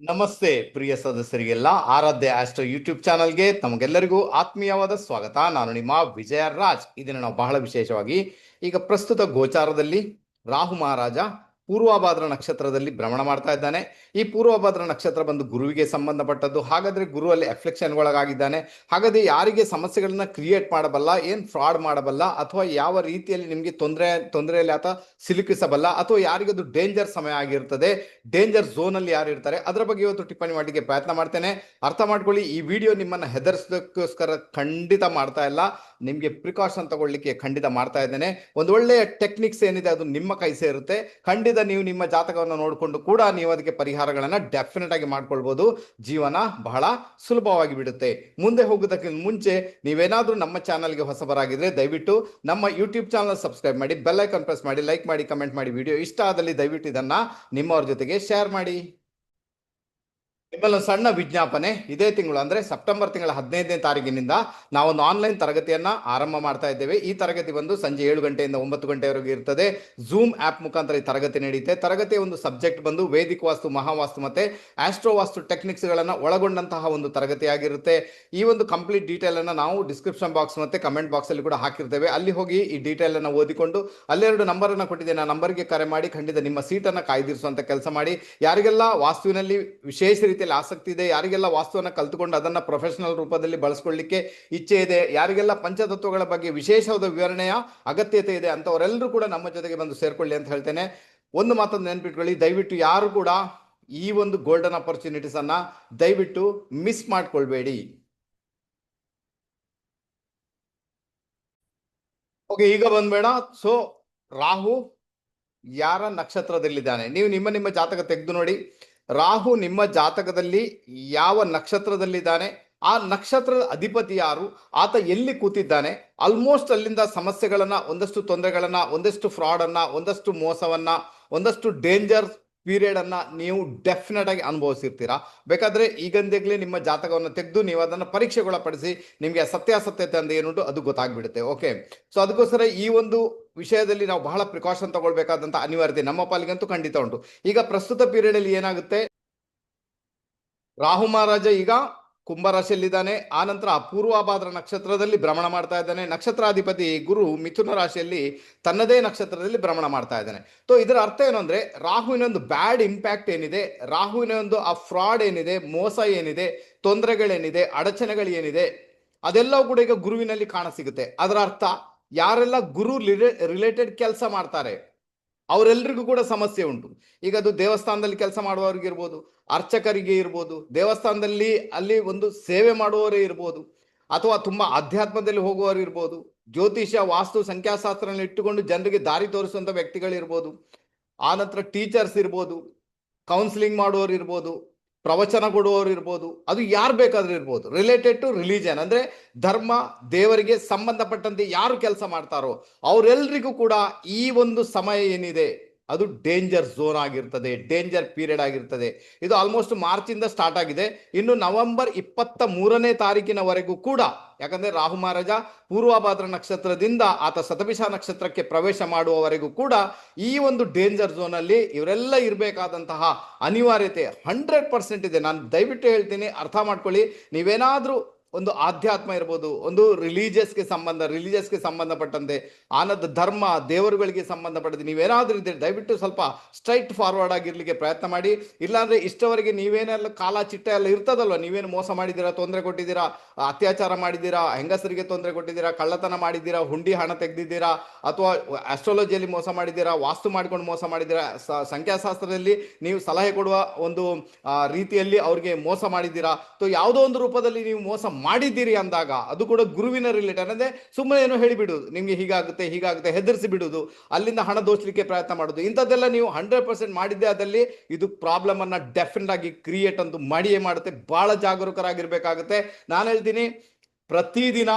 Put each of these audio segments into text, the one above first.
ನಮಸ್ತೆ ಪ್ರಿಯ ಸದಸ್ಯರಿಗೆಲ್ಲ, ಆರಾಧ್ಯ astro YouTube ಚಾನಲ್ಗೆ ತಮಗೆಲ್ಲರಿಗೂ ಆತ್ಮೀಯವಾದ ಸ್ವಾಗತ. ನಾನು ನಿಮ್ಮ ವಿಜಯ ರಾಜ್. ಇದನ್ನು ನಾವು ಬಹಳ ವಿಶೇಷವಾಗಿ ಈಗ ಪ್ರಸ್ತುತ ಗೋಚಾರದಲ್ಲಿ ರಾಹು ಮಹಾರಾಜ ಪೂರ್ವಭಾದ್ರ ನಕ್ಷತ್ರದಲ್ಲಿ ಭ್ರಮಣ ಮಾಡ್ತಾ ಇದ್ದಾನೆ. ಈ ಪೂರ್ವಭಾದ್ರ ನಕ್ಷತ್ರ ಬಂದು ಗುರುವಿಗೆ ಸಂಬಂಧಪಟ್ಟದ್ದು. ಹಾಗಾದ್ರೆ ಗುರುವಲ್ಲಿ ಎಫ್ಲೆಕ್ಷನ್ ಒಳಗಾಗಿದ್ದಾನೆ. ಹಾಗಾದ್ರೆ ಯಾರಿಗೆ ಸಮಸ್ಯೆಗಳನ್ನ ಕ್ರಿಯೇಟ್ ಮಾಡಬಲ್ಲ, ಏನ್ ಫ್ರಾಡ್ ಮಾಡಬಲ್ಲ, ಅಥವಾ ಯಾವ ರೀತಿಯಲ್ಲಿ ನಿಮಗೆ ತೊಂದರೆ, ತೊಂದರೆಯಲ್ಲಿ ಆತ ಸಿಲುಕಿಸಬಲ್ಲ, ಅಥವಾ ಯಾರಿಗದು ಡೇಂಜರ್ ಸಮಯ ಆಗಿರ್ತದೆ ಡೇಂಜರ್ ಝೋನ್ ಅಲ್ಲಿ ಯಾರು ಇರ್ತಾರೆ, ಅದರ ಬಗ್ಗೆ ಇವತ್ತು ಟಿಪ್ಪಣಿ ಮಾಡಲಿಕ್ಕೆ ಪ್ರಯತ್ನ ಮಾಡ್ತೇನೆ. ಅರ್ಥ ಮಾಡ್ಕೊಳ್ಳಿ, ಈ ವಿಡಿಯೋ ನಿಮ್ಮನ್ನ ಹೆದರ್ಸೋದಕ್ಕೋಸ್ಕರ ಖಂಡಿತ ಮಾಡ್ತಾ ಇಲ್ಲ. ನಿಮಗೆ ಪ್ರಿಕಾಷನ್ ತಗೊಳ್ಳಿಕ್ಕೆ ಖಂಡಿತ ಮಾಡ್ತಾ ಇದ್ದೇನೆ. ಒಂದು ಒಳ್ಳೆಯ ಟೆಕ್ನಿಕ್ಸ್ ಏನಿದೆ, ಅದು ನಿಮ್ಮ ಕೈ ಸೇರುತ್ತೆ. ಖಂಡಿತ ನೀವು ನಿಮ್ಮ ಜಾತಕವನ್ನು ನೋಡಿಕೊಂಡು ಕೂಡ ನೀವು ಅದಕ್ಕೆ ಪರಿಹಾರಗಳನ್ನು ಡೆಫಿನೆಟ್ ಆಗಿ ಮಾಡ್ಕೊಳ್ಬಹುದು ಜೀವನ ಬಹಳ ಸುಲಭವಾಗಿ ಬಿಡುತ್ತೆ. ಮುಂದೆ ಹೋಗೋದಕ್ಕಿಂತ ಮುಂಚೆ ನೀವೇನಾದರೂ ನಮ್ಮ ಚಾನಲ್ಗೆ ಹೊಸಬರಾಗಿದ್ರೆ ದಯವಿಟ್ಟು ನಮ್ಮ ಯೂಟ್ಯೂಬ್ ಚಾನಲ್ ಸಬ್ಸ್ಕ್ರೈಬ್ ಮಾಡಿ ಬೆಲ್ ಐಕನ್ ಪ್ರೆಸ್ ಮಾಡಿ ಲೈಕ್ ಮಾಡಿ ಕಮೆಂಟ್ ಮಾಡಿ. ವಿಡಿಯೋ ಇಷ್ಟ ಆದಲ್ಲಿ ದಯವಿಟ್ಟು ಇದನ್ನ ನಿಮ್ಮವ್ರ ಜೊತೆಗೆ ಶೇರ್ ಮಾಡಿ. ನಿಮ್ಮಲ್ಲಿ ಒಂದು ಸಣ್ಣ ವಿಜ್ಞಾಪನೆ. ಇದೇ ತಿಂಗಳು ಅಂದ್ರೆ ಸೆಪ್ಟೆಂಬರ್ ತಿಂಗಳ ಹದಿನೈದನೇ ತಾರೀಕಿನಿಂದ ನಾವೊಂದು ಆನ್ಲೈನ್ ತರಗತಿಯನ್ನ ಆರಂಭ ಮಾಡ್ತಾ ಇದ್ದೇವೆ. ಈ ತರಗತಿ ಬಂದು ಸಂಜೆ ಏಳು ಗಂಟೆಯಿಂದ ಒಂಬತ್ತು ಗಂಟೆವರೆಗೂ ಇರ್ತದೆ. ಝೂಮ್ ಆಪ್ ಮುಖಾಂತರ ಈ ತರಗತಿ ನಡೆಯುತ್ತೆ ತರಗತಿಯ ಒಂದು ಸಬ್ಜೆಕ್ಟ್ ಬಂದು ವೇದಿಕ ವಾಸ್ತು, ಮಹಾವಾಸ್ತು ಮತ್ತೆ ಆಸ್ಟ್ರೋ ವಾಸ್ತು ಟೆಕ್ನಿಕ್ಸ್ ಗಳನ್ನ ಒಳಗೊಂಡಂತಹ ಒಂದು ತರಗತಿಯಾಗಿರುತ್ತೆ ಈ ಒಂದು ಕಂಪ್ಲೀಟ್ ಡೀಟೇಲ್ ಅನ್ನ ನಾವು ಡಿಸ್ಕ್ರಿಪ್ಷನ್ ಬಾಕ್ಸ್ ಮತ್ತೆ ಕಮೆಂಟ್ ಬಾಕ್ಸ್ ಅಲ್ಲಿ ಕೂಡ ಹಾಕಿರ್ತೇವೆ. ಅಲ್ಲಿ ಹೋಗಿ ಈ ಡೀಟೇಲ್ ಅನ್ನ ಓದಿಕೊಂಡು ಅಲ್ಲೆರಡು ನಂಬರ್ ಅನ್ನ ಕೊಟ್ಟಿದ್ದೇನೆ. ನಂಬರ್ಗೆ ಕರೆ ಮಾಡಿ ಖಂಡಿತ ನಿಮ್ಮ ಸೀಟನ್ನ ಕಾಯ್ದಿರಿಸುವಂತ ಕೆಲಸ ಮಾಡಿ. ಯಾರಿಗೆಲ್ಲ ವಾಸ್ತುವಿನಲ್ಲಿ ವಿಶೇಷ ಆಸಕ್ತಿ ಇದೆ, ಯಾರಿಗೆಲ್ಲ ವಾಸ್ತುವನ್ನು ಕಲ್ತುಕೊಂಡು ಅದನ್ನ ಪ್ರೊಫೆಷನಲ್ ರೂಪದಲ್ಲಿ ಬಳಸ್ಕೊಳ್ಳಿಕ್ಕೆ ಇಚ್ಛೆ ಇದೆ, ಯಾರಿಗೆಲ್ಲ ಪಂಚತತ್ವಗಳ ಬಗ್ಗೆ ವಿಶೇಷವಾದ ವಿವರಣೆಯ ಅಗತ್ಯತೆ ಇದೆ ಅಂತವರೆಲ್ಲರೂ ಕೂಡ ನಮ್ಮ ಜೊತೆಗೆ ಬಂದು ಸೇರ್ಕೊಳ್ಳಿ ಅಂತ ಹೇಳ್ತೇನೆ. ಒಂದು ಮಾತನ್ನು ನೆನ್ಪಿಟ್ಕೊಳ್ಳಿ, ದಯವಿಟ್ಟು ಯಾರು ಕೂಡ ಈ ಒಂದು ಗೋಲ್ಡನ್ ಅಪರ್ಚುನಿಟೀಸ್ ಅನ್ನ ದಯವಿಟ್ಟು ಮಿಸ್ ಮಾಡ್ಕೊಳ್ಬೇಡಿ. ಓಕೆ ಈಗ ಬಂದ್ಬೇಡ. ಸೊ ರಾಹು ಯಾರ ನಕ್ಷತ್ರದಲ್ಲಿದ್ದಾನೆ? ನೀವು ನಿಮ್ಮ ನಿಮ್ಮ ಜಾತಕ ತೆಗೆದು ನೋಡಿ. ರಾಹು ನಿಮ್ಮ ಜಾತಕದಲ್ಲಿ ಯಾವ ನಕ್ಷತ್ರದಲ್ಲಿದ್ದಾನೆ? ಆ ನಕ್ಷತ್ರದ ಅಧಿಪತಿ ಯಾರು? ಆತ ಎಲ್ಲಿ ಕೂತಿದ್ದಾನೆ? ಆಲ್ಮೋಸ್ಟ್ ಅಲ್ಲಿಂದ ಸಮಸ್ಯೆಗಳನ್ನ, ಒಂದಷ್ಟು ತೊಂದರೆಗಳನ್ನ, ಒಂದಷ್ಟು ಫ್ರಾಡ್ ಅನ್ನ, ಒಂದಷ್ಟು ಮೋಸವನ್ನ, ಒಂದಷ್ಟು ಡೇಂಜರ್ ಪೀರಿಯಡ್ ಅನ್ನ ನೀವು ಡೆಫಿನೆಟ್ ಆಗಿ ಅನುಭವಿಸಿರ್ತೀರಾ? ಬೇಕಾದ್ರೆ ಈಗಂದಾಗಲೇ ನಿಮ್ಮ ಜಾತಕವನ್ನು ತೆಗೆದು ನೀವು ಅದನ್ನು ಪರೀಕ್ಷೆಗೊಳಪಡಿಸಿ ನಿಮಗೆ ಸತ್ಯಾಸತ್ಯತೆ ಅಂತ ಏನುಂಟು ಅದು ಗೊತ್ತಾಗ್ಬಿಡುತ್ತೆ ಓಕೆ ಸೊ ಅದಕ್ಕೋಸ್ಕರ ಈ ಒಂದು ವಿಷಯದಲ್ಲಿ ನಾವು ಬಹಳ ಪ್ರಿಕಾಷನ್ ತಗೊಳ್ಬೇಕಾದಂಥ ಅನಿವಾರ್ಯತೆ ನಮ್ಮ ಪಾಲಿಗಂತೂ ಖಂಡಿತ ಉಂಟು. ಈಗ ಪ್ರಸ್ತುತ ಪೀರಿಯಡ್ ಅಲ್ಲಿ ಏನಾಗುತ್ತೆ? ರಾಹು ಮಹಾರಾಜ ಈಗ ಕುಂಭರಾಶಿಯಲ್ಲಿದ್ದಾನೆ. ಆ ನಂತರ ಪೂರ್ವಾಭಾದ್ರ ನಕ್ಷತ್ರದಲ್ಲಿ ಭ್ರಮಣ ಮಾಡ್ತಾ ಇದ್ದಾನೆ. ನಕ್ಷತ್ರಾಧಿಪತಿ ಗುರು ಮಿಥುನ ರಾಶಿಯಲ್ಲಿ ತನ್ನದೇ ನಕ್ಷತ್ರದಲ್ಲಿ ಭ್ರಮಣ ಮಾಡ್ತಾ ಇದ್ದಾನೆ. ಸೊ ಇದರ ಅರ್ಥ ಏನು ರಾಹುವಿನ ಒಂದು ಬ್ಯಾಡ್ ಇಂಪ್ಯಾಕ್ಟ್ ಏನಿದೆ, ರಾಹುವಿನ ಒಂದು ಆ ಫ್ರಾಡ್ ಏನಿದೆ, ಮೋಸ ಏನಿದೆ, ತೊಂದರೆಗಳೇನಿದೆ ಅಡಚಣೆಗಳು ಏನಿದೆ ಅದೆಲ್ಲವೂ ಕೂಡ ಈಗ ಗುರುವಿನಲ್ಲಿ ಕಾಣಸಿಗುತ್ತೆ ಅದರ ಅರ್ಥ ಯಾರೆಲ್ಲ ಗುರು ರಿಲೇಟೆಡ್ ಕೆಲಸ ಮಾಡ್ತಾರೆ ಅವರೆಲ್ಲರಿಗೂ ಕೂಡ ಸಮಸ್ಯೆ ಉಂಟು. ಈಗ ಅದು ದೇವಸ್ಥಾನದಲ್ಲಿ ಕೆಲಸ ಮಾಡುವವರಿಗೆ ಇರ್ಬೋದು, ಅರ್ಚಕರಿಗೆ ಇರ್ಬೋದು, ದೇವಸ್ಥಾನದಲ್ಲಿ ಅಲ್ಲಿ ಒಂದು ಸೇವೆ ಮಾಡುವವರೇ ಇರ್ಬೋದು, ಅಥವಾ ತುಂಬಾ ಅಧ್ಯಾತ್ಮದಲ್ಲಿ ಹೋಗುವವರು ಇರ್ಬೋದು ಜ್ಯೋತಿಷ್ಯ ವಾಸ್ತು ಸಂಖ್ಯಾಶಾಸ್ತ್ರ ಇಟ್ಟುಕೊಂಡು ಜನರಿಗೆ ದಾರಿ ತೋರಿಸುವಂತ ವ್ಯಕ್ತಿಗಳಿರ್ಬೋದು, ಆ ನಂತರ ಟೀಚರ್ಸ್ ಇರ್ಬೋದು ಕೌನ್ಸಿಲಿಂಗ್ ಮಾಡುವವರು ಇರ್ಬೋದು ಪ್ರವಚನ ಕೊಡುವವರು ಇರ್ಬೋದು, ಅದು ಯಾರು ಬೇಕಾದ್ರೂ ಇರ್ಬೋದು. ರಿಲೇಟೆಡ್ ಟು ರಿಲಿಜನ್ ಅಂದ್ರೆ ಧರ್ಮ, ದೇವರಿಗೆ ಸಂಬಂಧಪಟ್ಟಂತೆ ಯಾರು ಕೆಲಸ ಮಾಡ್ತಾರೋ ಅವರೆಲ್ಲರಿಗೂ ಕೂಡ ಈ ಒಂದು ಸಮಯ ಏನಿದೆ ಅದು ಡೇಂಜರ್ ಝೋನ್ ಆಗಿರ್ತದೆ ಡೇಂಜರ್ ಪೀರಿಯಡ್ ಆಗಿರ್ತದೆ. ಇದು ಆಲ್ಮೋಸ್ಟ್ ಮಾರ್ಚ್ ಇಂದ ಸ್ಟಾರ್ಟ್ ಆಗಿದೆ. ಇನ್ನು ನವೆಂಬರ್ ಇಪ್ಪತ್ತ ಮೂರನೇ ತಾರೀಕಿನವರೆಗೂ ಕೂಡ, ಯಾಕಂದ್ರೆ ರಾಹು ಮಹಾರಾಜ ಪೂರ್ವಭಾದ್ರ ನಕ್ಷತ್ರದಿಂದ ಆತ ಸತಭಿಷ ನಕ್ಷತ್ರಕ್ಕೆ ಪ್ರವೇಶ ಮಾಡುವವರೆಗೂ ಕೂಡ ಈ ಒಂದು ಡೇಂಜರ್ ಝೋನಲ್ಲಿ ಇವರೆಲ್ಲ ಇರಬೇಕಾದಂತಹ ಅನಿವಾರ್ಯತೆ ಹಂಡ್ರೆಡ್ ಪರ್ಸೆಂಟ್ ಇದೆ. ನಾನು ದಯವಿಟ್ಟು ಹೇಳ್ತೀನಿ, ಅರ್ಥ ಮಾಡ್ಕೊಳ್ಳಿ. ನೀವೇನಾದ್ರೂ ಒಂದು ಆಧ್ಯಾತ್ಮ ಇರ್ಬೋದು, ಒಂದು ರಿಲೀಜಿಯಸ್ಗೆ ಸಂಬಂಧ ರಿಲೀಜಿಯಸ್ಗೆ ಸಂಬಂಧಪಟ್ಟಂತೆ, ಆನಂದ, ಧರ್ಮ, ದೇವರುಗಳಿಗೆ ಸಂಬಂಧಪಟ್ಟಂತೆ ನೀವೇನಾದರೂ ಇದ್ದರೆ, ದಯವಿಟ್ಟು ಸ್ವಲ್ಪ ಸ್ಟ್ರೈಟ್ ಫಾರ್ವರ್ಡ್ ಆಗಿರಲಿಕ್ಕೆ ಪ್ರಯತ್ನ ಮಾಡಿ. ಇಲ್ಲಾಂದರೆ ಇಷ್ಟವರೆಗೆ ನೀವೇನೆಲ್ಲ ಕಾಲ ಚಿಟ್ಟ ಎಲ್ಲ ಇರ್ತದಲ್ವ? ನೀವೇನು ಮೋಸ ಮಾಡಿದ್ದೀರಾ, ತೊಂದರೆ ಕೊಟ್ಟಿದ್ದೀರಾ, ಅತ್ಯಾಚಾರ ಮಾಡಿದ್ದೀರಾ, ಹೆಂಗಸರಿಗೆ ತೊಂದರೆ ಕೊಟ್ಟಿದ್ದೀರಾ, ಕಳ್ಳತನ ಮಾಡಿದ್ದೀರಾ, ಹುಂಡಿ ಹಣ ತೆಗೆದಿದ್ದೀರಾ, ಅಥವಾ ಆಸ್ಟ್ರಾಲಜಿಯಲ್ಲಿ ಮೋಸ ಮಾಡಿದ್ದೀರಾ, ವಾಸ್ತು ಮಾಡಿಕೊಂಡು ಮೋಸ ಮಾಡಿದ್ದೀರಾ ಸಂಖ್ಯಾಶಾಸ್ತ್ರದಲ್ಲಿ ನೀವು ಸಲಹೆ ಕೊಡುವ ಒಂದು ರೀತಿಯಲ್ಲಿ ಅವ್ರಿಗೆ ಮೋಸ ಮಾಡಿದ್ದೀರಾ? ಅಥವಾ ಯಾವುದೋ ಒಂದು ರೂಪದಲ್ಲಿ ನೀವು ಮೋಸ ಮಾಡಿದ್ದೀರಿ ಅಂದಾಗ ಅದು ಕೂಡ ಗುರುವಿನ ರಿಲೇಟೆಡ್ ಅನ್ನೋದೇ ಸುಮ್ಮನೆ ಏನೋ ಹೇಳಿಬಿಡುದು ನಿಮಗೆ ಹೀಗಾಗುತ್ತೆ ಹೀಗಾಗುತ್ತೆ, ಹೆದರಿಸಿ ಬಿಡುದು ಅಲ್ಲಿಂದ ಹಣ ದೋಚಲಿಕ್ಕೆ ಪ್ರಯತ್ನ ಮಾಡುದು ಇಂಥದ್ದೆಲ್ಲ ನೀವು ಹಂಡ್ರೆಡ್ ಪರ್ಸೆಂಟ್ ಮಾಡಿದ್ದೆ ಅದಲ್ಲಿ ಇದು ಪ್ರಾಬ್ಲಮ್ ಅನ್ನ ಡೆಫಿನೆಟ್ ಆಗಿ ಕ್ರಿಯೇಟ್ ಅಂತೂ ಮಾಡಿಯೇ ಮಾಡುತ್ತೆ. ಬಹಳ ಜಾಗರೂಕರಾಗಿರ್ಬೇಕಾಗುತ್ತೆ. ನಾನು ಹೇಳ್ತೀನಿ, ಪ್ರತಿದಿನ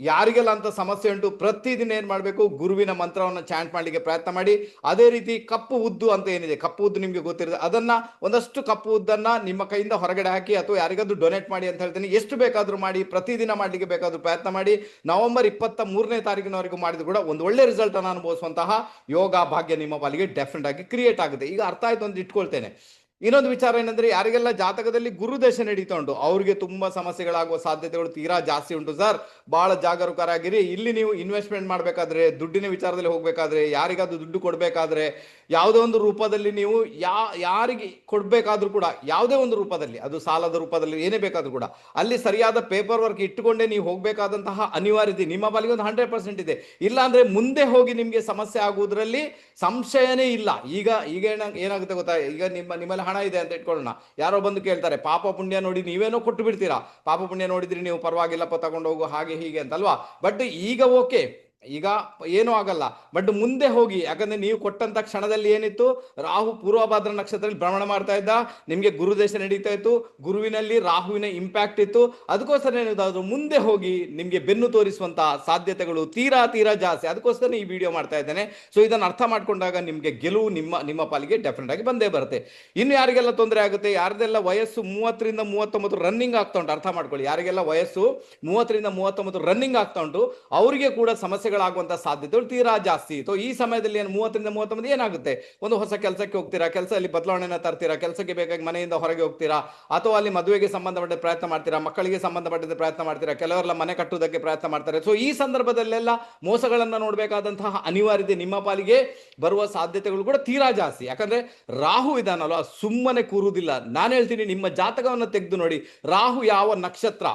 ಯಾರಿಗೆಲ್ಲ ಅಂತ ಸಮಸ್ಯೆ ಉಂಟು, ಪ್ರತಿದಿನ ಏನು ಮಾಡಬೇಕು? ಗುರುವಿನ ಮಂತ್ರವನ್ನು ಚಾಂಟ್ ಮಾಡಲಿಕ್ಕೆ ಪ್ರಯತ್ನ ಮಾಡಿ. ಅದೇ ರೀತಿ ಕಪ್ಪು ಉದ್ದು ಅಂತ ಏನಿದೆ? ಕಪ್ಪು ಉದ್ದು ನಿಮಗೆ ಗೊತ್ತಿರುತ್ತೆ. ಅದನ್ನ ಒಂದಷ್ಟು ಕಪ್ಪು ಉದ್ದನ್ನ ನಿಮ್ಮ ಕೈಯಿಂದ ಹೊರಗಡೆ ಹಾಕಿ ಅಥವಾ ಯಾರಿಗಾದ್ರೂ ಡೊನೇಟ್ ಮಾಡಿ ಅಂತ ಹೇಳ್ತೀನಿ. ಎಷ್ಟು ಬೇಕಾದರೂ ಮಾಡಿ, ಪ್ರತಿದಿನ ಮಾಡಲಿಕ್ಕೆ ಬೇಕಾದರೂ ಪ್ರಯತ್ನ ಮಾಡಿ. ನವೆಂಬರ್ ಇಪ್ಪತ್ತ ಮೂರನೇ ತಾರೀಕಿನವರೆಗೂ ಮಾಡಿದ್ರು ಕೂಡ ಒಂದು ಒಳ್ಳೆ ರಿಸಲ್ಟ್ ಅನ್ನು ಅನುಭವಿಸುವಂತಹ ಯೋಗ ಭಾಗ್ಯ ನಿಮ್ಮ ಪಾಲಿಗೆ ಡೆಫಿನೆಟ್ ಆಗಿ ಕ್ರಿಯೇಟ್ ಆಗುತ್ತೆ. ಈಗ ಅರ್ಥ ಆಯ್ತು ಅಂತ ಇಟ್ಕೊಳ್ತೇನೆ. ಇನ್ನೊಂದು ವಿಚಾರ ಏನಂದ್ರೆ, ಯಾರಿಗೆಲ್ಲ ಜಾತಕದಲ್ಲಿ ಗುರುದಶ ನಡೀತಾ ಉಂಟು, ಅವ್ರಿಗೆ ತುಂಬಾ ಸಮಸ್ಯೆಗಳಾಗುವ ಸಾಧ್ಯತೆಗಳು ತೀರಾ ಜಾಸ್ತಿ ಉಂಟು ಸರ್. ಬಹಳ ಜಾಗರೂಕರಾಗಿರಿ. ಇಲ್ಲಿ ನೀವು ಇನ್ವೆಸ್ಟ್ಮೆಂಟ್ ಮಾಡಬೇಕಾದ್ರೆ, ದುಡ್ಡಿನ ವಿಚಾರದಲ್ಲಿ ಹೋಗ್ಬೇಕಾದ್ರೆ, ಯಾರಿಗಾದ್ರೂ ದುಡ್ಡು ಕೊಡ್ಬೇಕಾದ್ರೆ, ಯಾವುದೇ ಒಂದು ರೂಪದಲ್ಲಿ ನೀವು ಯಾ, ಯಾರಿಗೆ ಕೊಡ್ಬೇಕಾದ್ರೂ ಕೂಡ, ಯಾವುದೇ ಒಂದು ರೂಪದಲ್ಲಿ, ಅದು ಸಾಲದ ರೂಪದಲ್ಲಿ ಏನೇ ಬೇಕಾದ್ರೂ ಕೂಡ, ಅಲ್ಲಿ ಸರಿಯಾದ ಪೇಪರ್ ವರ್ಕ್ ಇಟ್ಟುಕೊಂಡೇ ನೀವು ಹೋಗಬೇಕಾದಂತಹ ಅನಿವಾರ್ಯತೆ ನಿಮ್ಮ ಪಾಲಿಗೆ ಒಂದು ಹಂಡ್ರೆಡ್ ಪರ್ಸೆಂಟ್ ಇದೆ. ಇಲ್ಲ ಅಂದ್ರೆ ಮುಂದೆ ಹೋಗಿ ನಿಮಗೆ ಸಮಸ್ಯೆ ಆಗುವುದರಲ್ಲಿ ಸಂಶಯನೇ ಇಲ್ಲ. ಈಗ ಈಗ ಏನ, ಏನಾಗುತ್ತೆ ಗೊತ್ತಾ? ಈಗ ನಿಮ್ಮ, ನಿಮ್ಮಲ್ಲಿ ಹಣ ಇದೆ ಅಂತ ಇಟ್ಕೊಳ್ಳೋಣ. ಯಾರೋ ಬಂದು ಕೇಳ್ತಾರೆ, ಪಾಪ ಪುಣ್ಯ ನೋಡಿ ನೀವೇನೋ ಕೊಟ್ಟು ಬಿಡ್ತೀರಾ? ಪಾಪ ಪುಣ್ಯ ನೋಡಿದ್ರಿ ನೀವು ಪರವಾಗಿಲ್ಲಪ್ಪ, ತಗೊಂಡು ಹೋಗು, ಹಾಗೆ ಹೀಗೆ ಅಂತಲ್ವಾ? ಬಟ್ ಈಗ ಓಕೆ ಈಗ ಏನೂ ಆಗಲ್ಲ. ಬಟ್ ಮುಂದೆ ಹೋಗಿ, ಯಾಕಂದ್ರೆ ನೀವು ಕೊಟ್ಟಂತ ಕ್ಷಣದಲ್ಲಿ ಏನಿತ್ತು? ರಾಹು ಪೂರ್ವಭಾದ್ರ ನಕ್ಷತ್ರದಲ್ಲಿ ಭ್ರಮಣ ಮಾಡ್ತಾ ಇದ್ದ, ನಿಮ್ಗೆ ಗುರುದೇಶ ನಡೀತಾ ಇತ್ತು, ಗುರುವಿನಲ್ಲಿ ರಾಹುವಿನ ಇಂಪ್ಯಾಕ್ಟ್ ಇತ್ತು. ಅದಕ್ಕೋಸ್ಕರ ಏನಿದಾದ್ರು, ಮುಂದೆ ಹೋಗಿ ನಿಮಗೆ ಬೆನ್ನು ತೋರಿಸುವಂತ ಸಾಧ್ಯತೆಗಳು ತೀರಾ ತೀರಾ ಜಾಸ್ತಿ. ಅದಕ್ಕೋಸ್ಕರ ಈ ವಿಡಿಯೋ ಮಾಡ್ತಾ ಇದ್ದೇನೆ. ಸೊ ಇದನ್ನು ಅರ್ಥ ಮಾಡ್ಕೊಂಡಾಗ ನಿಮಗೆ ಗೆಲುವು ನಿಮ್ಮ ನಿಮ್ಮ ಪಾಲಿಗೆ ಡೆಫಿನೆಟ್ ಆಗಿ ಬಂದೇ ಬರುತ್ತೆ. ಇನ್ನು ಯಾರಿಗೆಲ್ಲ ತೊಂದರೆ ಆಗುತ್ತೆ? ಯಾರದೆಲ್ಲ ವಯಸ್ಸು ಮೂವತ್ತರಿಂದ ಮೂವತ್ತೊಂಬತ್ತು ರನ್ನಿಂಗ್ ಆಗ್ತಾ ಉಂಟು, ಅರ್ಥ ಮಾಡ್ಕೊಳ್ಳಿ. ಯಾರಿಗೆಲ್ಲ ವಯಸ್ಸು ಮೂವತ್ತರಿಂದ ಮೂವತ್ತೊಂಬತ್ತು ರನ್ನಿಂಗ್ ಆಗ್ತಾ ಉಂಟು, ಅವರಿಗೆ ಕೂಡ ಸಮಸ್ಯೆಗಳಾಗುವಂತ ಸಾಧ್ಯತೆಗಳು ತೀರಾ ಜಾಸ್ತಿ. ಸೊ ಈ ಸಮಯದಲ್ಲಿ ಏನು ಮೂವತ್ತರಿಂದ ಮೂವತ್ತೊಂಬತ್ತು ಏನಾಗುತ್ತೆ? ಒಂದು ಹೊಸ ಕೆಲಸಕ್ಕೆ ಹೋಗ್ತೀರಾ? ಕೆಲಸದಲ್ಲಿ ಬದಲಾವಣೆನ ತರ್ತೀರಾ? ಕೆಲಸಕ್ಕೆ ಬೇಕಾಗಿ ಮನೆಯಿಂದ ಹೊರಗೆ ಹೋಗ್ತೀರಾ? ಅಥವಾ ಅಲ್ಲಿ ಮದುವೆಗೆ ಸಂಬಂಧಪಟ್ಟ ಪ್ರಯತ್ನ ಮಾಡ್ತೀರಾ? ಮಕ್ಕಳಿಗೆ ಸಂಬಂಧಪಟ್ಟಂತೆ ಪ್ರಯತ್ನ ಮಾಡ್ತೀರಾ? ಕೆಲವರೆಲ್ಲ ಮನೆ ಕಟ್ಟುವುದಕ್ಕೆ ಪ್ರಯತ್ನ ಮಾಡ್ತಾರೆ. ಸೊ ಈ ಸಂದರ್ಭದಲ್ಲೆಲ್ಲ ಮೋಸಗಳನ್ನ ನೋಡಬೇಕಾದಂತಹ ಅನಿವಾರ್ಯತೆ ನಿಮ್ಮ ಪಾಲಿಗೆ ಬರುವ ಸಾಧ್ಯತೆಗಳು ಕೂಡ ತೀರಾ ಜಾಸ್ತಿ. ಯಾಕಂದ್ರೆ ರಾಹು ಇದಾನಲ್ವ ಸುಮ್ಮನೆ ಕೂರುವುದಿಲ್ಲ. ನಾನು ಹೇಳ್ತೀನಿ, ನಿಮ್ಮ ಜಾತಕವನ್ನು ತೆಗೆದು ನೋಡಿ. ರಾಹು ಯಾವ ನಕ್ಷತ್ರ?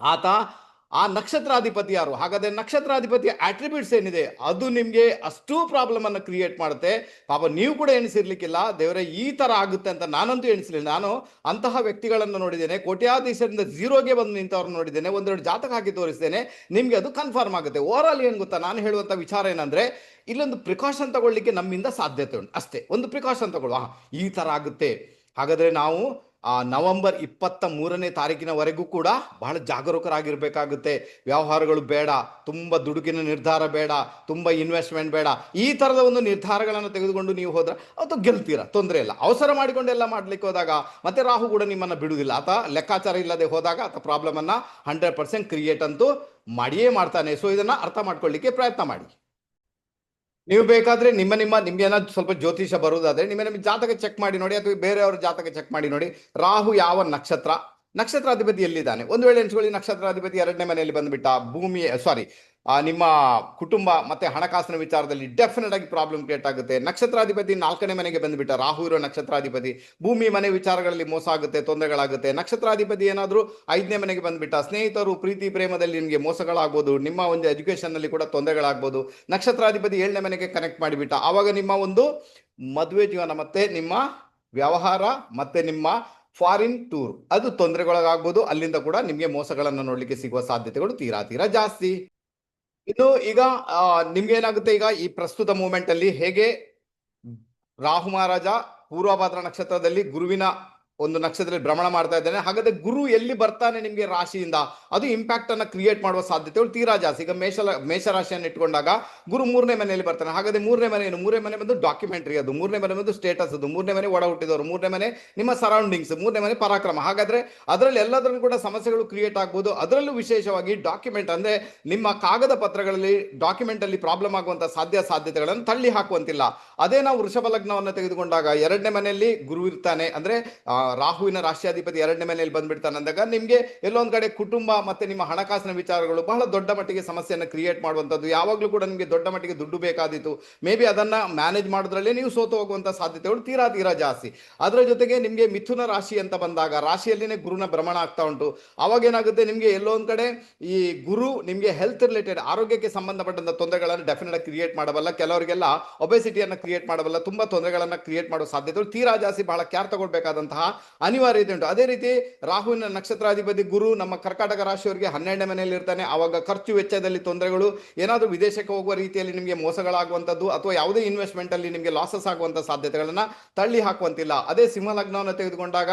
ಆತ ಆ ನಕ್ಷತ್ರಾಧಿಪತಿ ಯಾರು? ಹಾಗಾದ್ರೆ ನಕ್ಷತ್ರಾಧಿಪತಿ ಅಟ್ರಿಬ್ಯೂಟ್ಸ್ ಏನಿದೆ? ಅದು ನಿಮಗೆ ಅಷ್ಟು ಪ್ರಾಬ್ಲಮ್ ಅನ್ನು ಕ್ರಿಯೇಟ್ ಮಾಡುತ್ತೆ. ಪಾಪ ನೀವು ಕೂಡ ಎಣಿಸಿರ್ಲಿಕ್ಕಿಲ್ಲ. ದೇವರೇ, ಈ ತರ ಆಗುತ್ತೆ ಅಂತ ನಾನಂತೂ ಎಣಿಸಲಿಲ್ಲ. ನಾನು ಅಂತಹ ವ್ಯಕ್ತಿಗಳನ್ನು ನೋಡಿದ್ದೇನೆ. ಕೋಟ್ಯಾಧೀಶರಿಂದ ಝೀರೋಗೆ ಬಂದು ನಿಂತವ್ರನ್ನ ನೋಡಿದ್ದೇನೆ. ಒಂದೆರಡು ಜಾತಕ ಹಾಕಿ ತೋರಿಸ್ತೇನೆ. ನಿಮಗೆ ಅದು ಕನ್ಫರ್ಮ್ ಆಗುತ್ತೆ. ಓವರ್ ಏನ್ ಗೊತ್ತಾ? ನಾನು ಹೇಳುವಂತ ವಿಚಾರ ಏನಂದ್ರೆ, ಇಲ್ಲೊಂದು ಪ್ರಿಕಾಷನ್ ತಗೊಳ್ಳಿಕ್ಕೆ ನಮ್ಮಿಂದ ಸಾಧ್ಯತೆ ಉಂಟು. ಅಷ್ಟೇ. ಒಂದು ಪ್ರಿಕಾಷನ್ ತಗೊಳ್ಳುವ. ಈ ತರ ಆಗುತ್ತೆ. ಹಾಗಾದ್ರೆ ನಾವು ಆ ನವೆಂಬರ್ ಇಪ್ಪತ್ತ ಮೂರನೇ ತಾರೀಕಿನವರೆಗೂ ಕೂಡ ಬಹಳ ಜಾಗರೂಕರಾಗಿರ್ಬೇಕಾಗುತ್ತೆ. ವ್ಯವಹಾರಗಳು ಬೇಡ, ತುಂಬ ದುಡುಕಿನ ನಿರ್ಧಾರ ಬೇಡ, ತುಂಬ ಇನ್ವೆಸ್ಟ್ಮೆಂಟ್ ಬೇಡ. ಈ ಥರದ ಒಂದು ನಿರ್ಧಾರಗಳನ್ನು ತೆಗೆದುಕೊಂಡು ನೀವು ಹೋದ್ರೆ ಅದು ಗೆಲ್ತೀರಾ, ತೊಂದರೆ ಇಲ್ಲ. ಅವಸರ ಮಾಡಿಕೊಂಡೆಲ್ಲ ಮಾಡಲಿಕ್ಕೆ ಹೋದಾಗ ಮತ್ತೆ ರಾಹು ಕೂಡ ನಿಮ್ಮನ್ನು ಬಿಡುವುದಿಲ್ಲ. ಆತ ಲೆಕ್ಕಾಚಾರ ಇಲ್ಲದೆ ಹೋದಾಗ ಆತ ಪ್ರಾಬ್ಲಮನ್ನು ಹಂಡ್ರೆಡ್ ಪರ್ಸೆಂಟ್ ಕ್ರಿಯೇಟ್ ಅಂತೂ ಮಾಡಿಯೇ ಮಾಡ್ತಾನೆ. ಸೊ ಇದನ್ನು ಅರ್ಥ ಮಾಡ್ಕೊಳ್ಳಿಕ್ಕೆ ಪ್ರಯತ್ನ ಮಾಡಿ. ನೀವು ಬೇಕಾದ್ರೆ ನಿಮ್ಮ ನಿಮ್ಮ ನಿಮ್ಗೆ ಸ್ವಲ್ಪ ಜ್ಯೋತಿಷ ಬರುವುದಾದ್ರೆ ನಿಮ್ಮ ನಿಮ್ಮ ಜಾತಕ ಚೆಕ್ ಮಾಡಿ ನೋಡಿ ಅಥವಾ ಬೇರೆಯವ್ರ ಜಾತಕ ಚೆಕ್ ಮಾಡಿ ನೋಡಿ. ರಾಹು ಯಾವ ನಕ್ಷತ್ರ? ನಕ್ಷತ್ರಾಧಿಪತಿ ಎಲ್ಲಿದ್ದಾನೆ? ಒಂದು ವೇಳೆ ಎಣಿಸ್ಕೊಳ್ಳಿ, ನಕ್ಷತ್ರಾಧಿಪತಿ ಎರಡನೇ ಮನೆಯಲ್ಲಿ ಬಂದ್ಬಿಟ್ಟ ಭೂಮಿ ಸಾರಿ ನಿಮ್ಮ ಕುಟುಂಬ ಮತ್ತೆ ಹಣಕಾಸಿನ ವಿಚಾರದಲ್ಲಿ ಡೆಫಿನೆಟ್ ಆಗಿ ಪ್ರಾಬ್ಲಮ್ ಕ್ರಿಯೇಟ್ ಆಗುತ್ತೆ. ನಕ್ಷತ್ರಾಧಿಪತಿ ನಾಲ್ಕನೇ ಮನೆಗೆ ಬಂದುಬಿಟ್ಟ. ರಾಹು ಇರೋ ನಕ್ಷತ್ರಾಧಿಪತಿ. ಭೂಮಿ, ಮನೆ ವಿಚಾರಗಳಲ್ಲಿ ಮೋಸ ಆಗುತ್ತೆ, ತೊಂದರೆಗಳಾಗುತ್ತೆ. ನಕ್ಷತ್ರಾಧಿಪತಿ ಏನಾದರೂ ಐದನೇ ಮನೆಗೆ ಬಂದುಬಿಟ್ಟ. ಸ್ನೇಹಿತರು, ಪ್ರೀತಿ, ಪ್ರೇಮದಲ್ಲಿ ನಿಮಗೆ ಮೋಸಗಳಾಗ್ಬೋದು. ನಿಮ್ಮ ಒಂದು ಎಜುಕೇಶನ್ನಲ್ಲಿ ಕೂಡ ತೊಂದರೆಗಳಾಗ್ಬೋದು. ನಕ್ಷತ್ರಾಧಿಪತಿ ಏಳನೇ ಮನೆಗೆ ಕನೆಕ್ಟ್ ಮಾಡಿಬಿಟ್ಟ. ಆವಾಗ ನಿಮ್ಮ ಒಂದು ಮದುವೆ ಜೀವನ ಮತ್ತೆ ನಿಮ್ಮ ವ್ಯವಹಾರ ಮತ್ತೆ ನಿಮ್ಮ ಫಾರಿನ್ ಟೂರ್ ಅದು ತೊಂದರೆಗೊಳಗಾಗ್ಬೋದು. ಅಲ್ಲಿಂದ ಕೂಡ ನಿಮಗೆ ಮೋಸಗಳನ್ನು ನೋಡಲಿಕ್ಕೆ ಸಿಗುವ ಸಾಧ್ಯತೆಗಳು ತೀರಾ ತೀರಾ ಜಾಸ್ತಿ. ಇನ್ನು ಈಗ ನಿಮ್ಗೆ ಏನಾಗುತ್ತೆ? ಈಗ ಈ ಪ್ರಸ್ತುತ ಮೂಮೆಂಟ್ ಅಲ್ಲಿ ಹೇಗೆ ರಾಹು ಮಹಾರಾಜ ಪೂರ್ವಭಾದ್ರ ನಕ್ಷತ್ರದಲ್ಲಿ ಗುರುವಿನ ಒಂದು ನಕ್ಷತ್ರದಲ್ಲಿ ಭ್ರಮಣ ಮಾಡ್ತಾ ಇದ್ದಾನೆ. ಹಾಗಾದ್ರೆ ಗುರು ಎಲ್ಲಿ ಬರ್ತಾನೆ ನಿಮಗೆ ರಾಶಿಯಿಂದ? ಅದು ಇಂಪ್ಯಾಕ್ಟ್ ಅನ್ನ ಕ್ರಿಯೇಟ್ ಮಾಡುವ ಸಾಧ್ಯತೆಗಳು ತೀರಾ ಜಾಸ್ತಿ. ಈಗ ಮೇಷ ಮೇಷರಾಶಿಯನ್ನು ಇಟ್ಕೊಂಡಾಗ ಗುರು ಮೂರನೇ ಮನೆಯಲ್ಲಿ ಬರ್ತಾನೆ. ಹಾಗಾದ್ರೆ ಮೂರನೇ ಮನೆ ಏನು? ಮೂರನೇ ಮನೆ ಬಂದು ಡಾಕ್ಯುಮೆಂಟ್ರಿ ಅದು. ಮೂರನೇ ಮನೆ ಬಂದು ಸ್ಟೇಟಸ್ ಅದು. ಮೂರನೇ ಮನೆ ಒಡ ಹುಟ್ಟಿದವರು. ಮೂರನೇ ಮನೆ ನಿಮ್ಮ ಸರೌಂಡಿಂಗ್ಸ್ ಮೂರನೇ ಮನೆ ಪರಾಕ್ರಮ. ಹಾಗಾದ್ರೆ ಅದರಲ್ಲಿ ಎಲ್ಲದರಲ್ಲೂ ಕೂಡ ಸಮಸ್ಯೆಗಳು ಕ್ರಿಯೇಟ್ ಆಗ್ಬೋದು. ಅದರಲ್ಲೂ ವಿಶೇಷವಾಗಿ ಡಾಕ್ಯುಮೆಂಟ್ ಅಂದ್ರೆ ನಿಮ್ಮ ಕಾಗದ ಪತ್ರಗಳಲ್ಲಿ ಡಾಕ್ಯುಮೆಂಟ್ ಅಲ್ಲಿ ಪ್ರಾಬ್ಲಮ್ ಆಗುವಂತ ಸಾಧ್ಯ ಸಾಧ್ಯತೆಗಳನ್ನು ತಳ್ಳಿ ಹಾಕುವಂತಿಲ್ಲ. ಅದೇ ನಾವು ವೃಷಭ ಲಗ್ನವನ್ನು ತೆಗೆದುಕೊಂಡಾಗ ಎರಡನೇ ಮನೆಯಲ್ಲಿ ಗುರು ಇರ್ತಾನೆ. ಅಂದ್ರೆ ರಾಹುವಿನ ರಾಷ್ಟ್ರಾಧಿಪತಿ ಎರಡನೇ ಮನೆಯಲ್ಲಿ ಬಂದ್ಬಿಡ್ತಾನೆ ಅಂದಾಗ ನಿಮಗೆ ಎಲ್ಲೊಂದ್ ಕಡೆ ಕುಟುಂಬ ಮತ್ತೆ ನಿಮ್ಮ ಹಣಕಾಸಿನ ವಿಚಾರಗಳು ಬಹಳ ದೊಡ್ಡ ಮಟ್ಟಿಗೆ ಸಮಸ್ಯೆಯನ್ನು ಕ್ರಿಯೇಟ್ ಮಾಡುವಂಥದ್ದು. ಯಾವಾಗಲೂ ಕೂಡ ನಿಮಗೆ ದೊಡ್ಡ ಮಟ್ಟಿಗೆ ದುಡ್ಡು ಬೇಕಾದಿತ್ತು ಮೇ ಬಿ ಅದನ್ನ ಮ್ಯಾನೇಜ್ ಮಾಡೋದ್ರಲ್ಲೇ ನೀವು ಸೋತು ಹೋಗುವಂಥ ಸಾಧ್ಯತೆಗಳು ತೀರಾ ತೀರಾ ಜಾಸ್ತಿ. ಅದರ ಜೊತೆಗೆ ನಿಮಗೆ ಮಿಥುನ ರಾಶಿ ಅಂತ ಬಂದಾಗ ರಾಶಿಯಲ್ಲಿನೇ ಗುರುನ ಭ್ರಮಣ ಆಗ್ತಾ ಉಂಟು. ಅವಾಗ ಏನಾಗುತ್ತೆ ನಿಮಗೆ ಎಲ್ಲೊಂದು ಕಡೆ ಈ ಗುರು ನಿಮಗೆ ಹೆಲ್ತ್ ರಿಲೇಟೆಡ್ ಆರೋಗ್ಯಕ್ಕೆ ಸಂಬಂಧಪಟ್ಟಂತ ತೊಂದರೆಗಳನ್ನು ಡೆಫಿನೆಟ್ ಆಗಿ ಕ್ರಿಯೇಟ್ ಮಾಡಬಲ್ಲ. ಕೆಲವರಿಗೆಲ್ಲ ಒಬೆಸಿಟಿಯನ್ನು ಕ್ರಿಯೇಟ್ ಮಾಡಬಲ್ಲ. ತುಂಬಾ ತೊಂದರೆಗಳನ್ನು ಕ್ರಿಯೇಟ್ ಮಾಡೋ ಸಾಧ್ಯತೆಗಳು ತೀರಾ ಜಾಸ್ತಿ ಬಹಳ ಕ್ಯಾರ್ ತಗೊಳ್ಬೇಕಾದಂತಹ ಅನಿವಾರ್ಯತೆ ಉಂಟು ಅದೇ ರೀತಿ ರಾಹುವಿನ ನಕ್ಷತ್ರಾಧಿಪತಿ ಗುರು ನಮ್ಮ ಕರ್ಕಾಟಕ ರಾಶಿಯವರಿಗೆ ಹನ್ನೆರಡನೇ ಮನೆಯಲ್ಲಿ ಇರ್ತಾನೆ ಆವಾಗ ಖರ್ಚು ವೆಚ್ಚದಲ್ಲಿ ತೊಂದರೆಗಳು, ಏನಾದರೂ ವಿದೇಶಕ್ಕೆ ಹೋಗುವ ರೀತಿಯಲ್ಲಿ ನಿಮಗೆ ಮೋಸಗಳಾಗುವಂಥದ್ದು ಅಥವಾ ಯಾವುದೇ ಇನ್ವೆಸ್ಟ್ಮೆಂಟ್ ಅಲ್ಲಿ ನಿಮಗೆ ಲಾಸಸ್ ಆಗುವಂಥ ಸಾಧ್ಯತೆಗಳನ್ನ ತಳ್ಳಿ ಹಾಕುವಂತಿಲ್ಲ. ಅದೇ ಸಿಂಹ ಲಗ್ನವನ್ನು ತೆಗೆದುಕೊಂಡಾಗ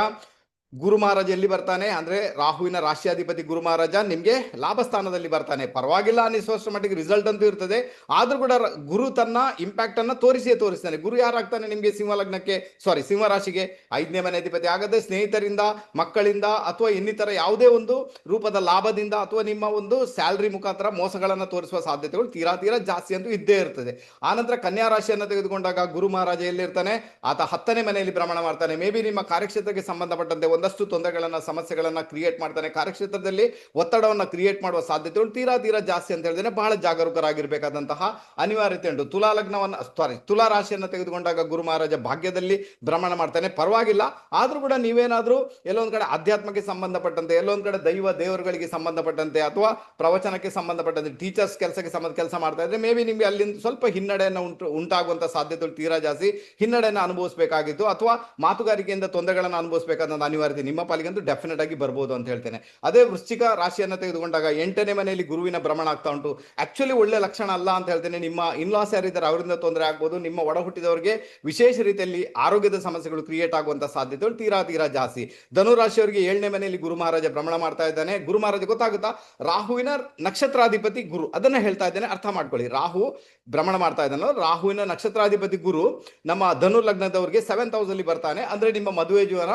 ಗುರು ಮಹಾರಾಜ ಎಲ್ಲಿ ಬರ್ತಾನೆ ಅಂದ್ರೆ ರಾಹುವಿನ ರಾಶಿಯಾಧಿಪತಿ ಗುರು ಮಹಾರಾಜ ನಿಮ್ಗೆ ಲಾಭ ಸ್ಥಾನದಲ್ಲಿ ಬರ್ತಾನೆ. ಪರವಾಗಿಲ್ಲ ಅನ್ನಿಸುವಷ್ಟು ಮಟ್ಟಿಗೆ ರಿಸಲ್ಟ್ ಅಂತೂ ಇರ್ತದೆ. ಆದ್ರೂ ಕೂಡ ಗುರು ತನ್ನ ಇಂಪ್ಯಾಕ್ಟ್ ಅನ್ನ ತೋರಿಸಿಯೇ ತೋರಿಸ್ತಾನೆ. ಗುರು ಯಾರಾಗ್ತಾನೆ ನಿಮ್ಗೆ ಸಿಂಹ ಲಗ್ನಕ್ಕೆ? ಸಾರಿ ಸಿಂಹ ರಾಶಿಗೆ. ಐದನೇ ಮನೆ ಅಧಿಪತಿ ಆಗದೆ ಸ್ನೇಹಿತರಿಂದ, ಮಕ್ಕಳಿಂದ ಅಥವಾ ಇನ್ನಿತರ ಯಾವುದೇ ಒಂದು ರೂಪದ ಲಾಭದಿಂದ ಅಥವಾ ನಿಮ್ಮ ಒಂದು ಸ್ಯಾಲ್ರಿ ಮುಖಾಂತರ ಮೋಸಗಳನ್ನ ತೋರಿಸುವ ಸಾಧ್ಯತೆಗಳು ತೀರಾ ತೀರಾ ಜಾಸ್ತಿ ಅಂತೂ ಇದ್ದೇ ಇರ್ತದೆ. ಆನಂತರ ಕನ್ಯಾ ರಾಶಿಯನ್ನು ತೆಗೆದುಕೊಂಡಾಗ ಗುರು ಮಹಾರಾಜ ಎಲ್ಲಿರ್ತಾನೆ? ಆತ ಹತ್ತನೇ ಮನೆಯಲ್ಲಿ ಭ್ರಮಣ ಮಾಡ್ತಾನೆ. ಮೇ ಬಿ ನಿಮ್ಮ ಕಾರ್ಯಕ್ಷೇತ್ರಕ್ಕೆ ಸಂಬಂಧಪಟ್ಟಂತೆ ಒಂದಷ್ಟು ತೊಂದರೆಗಳನ್ನು, ಸಮಸ್ಯೆಗಳನ್ನು ಕ್ರಿಯೇಟ್ ಮಾಡ್ತಾನೆ. ಕಾರ್ಯಕ್ಷೇತ್ರದಲ್ಲಿ ಒತ್ತಡವನ್ನು ಕ್ರಿಯೇಟ್ ಮಾಡುವ ಸಾಧ್ಯತೆಗಳು ತೀರಾ ತೀರಾ ಜಾಸ್ತಿ ಅಂತ ಹೇಳಿದ್ರೆ ಬಹಳ ಜಾಗರೂಕರಾಗಿರ್ಬೇಕಾದಂತಹ ಅನಿವಾರ್ಯತೆ ಉಂಟು. ತುಲಾ ಲಗ್ನವನ್ನ ಸಾರಿ ತುಲಾ ರಾಶಿಯನ್ನು ತೆಗೆದುಕೊಂಡಾಗ ಗುರು ಮಹಾರಾಜ ಭಾಗ್ಯದಲ್ಲಿ ಭ್ರಮಣ ಮಾಡ್ತಾನೆ. ಪರವಾಗಿಲ್ಲ. ಆದರೂ ಕೂಡ ನೀವೇನಾದರೂ ಎಲ್ಲೊಂದ್ ಕಡೆ ಅಧ್ಯಾತ್ಮಕ್ಕೆ ಸಂಬಂಧಪಟ್ಟಂತೆ, ಎಲ್ಲೊಂದು ಕಡೆ ದೈವ ದೇವರುಗಳಿಗೆ ಸಂಬಂಧಪಟ್ಟಂತೆ ಅಥವಾ ಪ್ರವಚನಕ್ಕೆ ಸಂಬಂಧಪಟ್ಟಂತೆ ಟೀಚರ್ಸ್ ಕೆಲಸಕ್ಕೆ ಸಂಬಂಧ, ಕೆಲಸ ಮಾಡ್ತಾ ಇದ್ರೆ ಮೇ ಬಿ ನಿಮ್ಗೆ ಅಲ್ಲಿಂದ ಸ್ವಲ್ಪ ಹಿನ್ನಡೆಯನ್ನು ಉಂಟು, ಉಂಟಾಗುವಂತ ಸಾಧ್ಯತೆಗಳು ತೀರಾ ಜಾಸ್ತಿ ಹಿನ್ನಡೆಯನ್ನು ಅನುಭವಿಸಬೇಕಾಗಿತ್ತು ಅಥವಾ ಮಾತುಗಾರಿಕೆಯಿಂದ ತೊಂದರೆಗಳನ್ನು ಅನುಭವಿಸಬೇಕಾದಂತ ಅನಿವಾರ್ಯತೆ ನಿಮ್ಮ ಪಾಲಿಗಂತೂ ಡೆಫಿನೆಟ್ ಆಗಿ ಬರ್ಬೋದು ಅಂತ ಹೇಳ್ತೇನೆ. ಅದೇ ವೃಶ್ಚಿಕ ರಾಶಿಯನ್ನು ತೆಗೆದುಕೊಂಡಾಗ ಎಂಟನೇ ಮನೆಯಲ್ಲಿ ಗುರುವಿನ ಭ್ರಮಣ ಆಗ್ತಾ ಉಂಟು. ಆಕ್ಚುಲಿ ಒಳ್ಳೆ ಲಕ್ಷಣ ಅಲ್ಲ ಅಂತ ಹೇಳ್ತೇನೆ. ನಿಮ್ಮ ಇನ್ಲಾಸ್ ಯಾರಿದ್ದಾರೆ ಅವರಿಂದ ತೊಂದರೆ ಆಗ್ಬೋದು. ನಿಮ್ಮ ಒಡ ಹುಟ್ಟಿದವರಿಗೆ ವಿಶೇಷ ರೀತಿಯಲ್ಲಿ ಆರೋಗ್ಯದ ಸಮಸ್ಯೆಗಳು ಕ್ರಿಯೇಟ್ ಆಗುವಂತ ಸಾಧ್ಯತೆಗಳು ತೀರಾ ತೀರಾ ಜಾಸ್ತಿ. ಧನು ರಾಶಿಯವರಿಗೆ ಏಳನೇ ಮನೆಯಲ್ಲಿ ಗುರು ಮಹಾರಾಜ ಭ್ರಮಣ ಮಾಡ್ತಾ ಇದ್ದಾನೆ. ಗುರು ಮಹಾರಾಜ ಗೊತ್ತಾಗುತ್ತಾ? ರಾಹುವಿನ ನಕ್ಷತ್ರಾಧಿಪತಿ ಗುರು. ಅದನ್ನ ಹೇಳ್ತಾ ಇದ್ದೇನೆ. ಅರ್ಥ ಮಾಡ್ಕೊಳ್ಳಿ. ರಾಹು ಭ್ರಮಣ ಮಾಡ್ತಾ ಇದ್ದಾನೋ. ರಾಹುವಿನ ನಕ್ಷತ್ರಾಧಿಪತಿ ಗುರು ನಮ್ಮ ಧನು ಲಗ್ನದವರಿಗೆ ಸೆವೆಂತ್ ಹೌಸ್ ಅಲ್ಲಿ ಬರ್ತಾನೆ. ಅಂದ್ರೆ ನಿಮ್ಮ ಮದುವೆ ಜೀವನ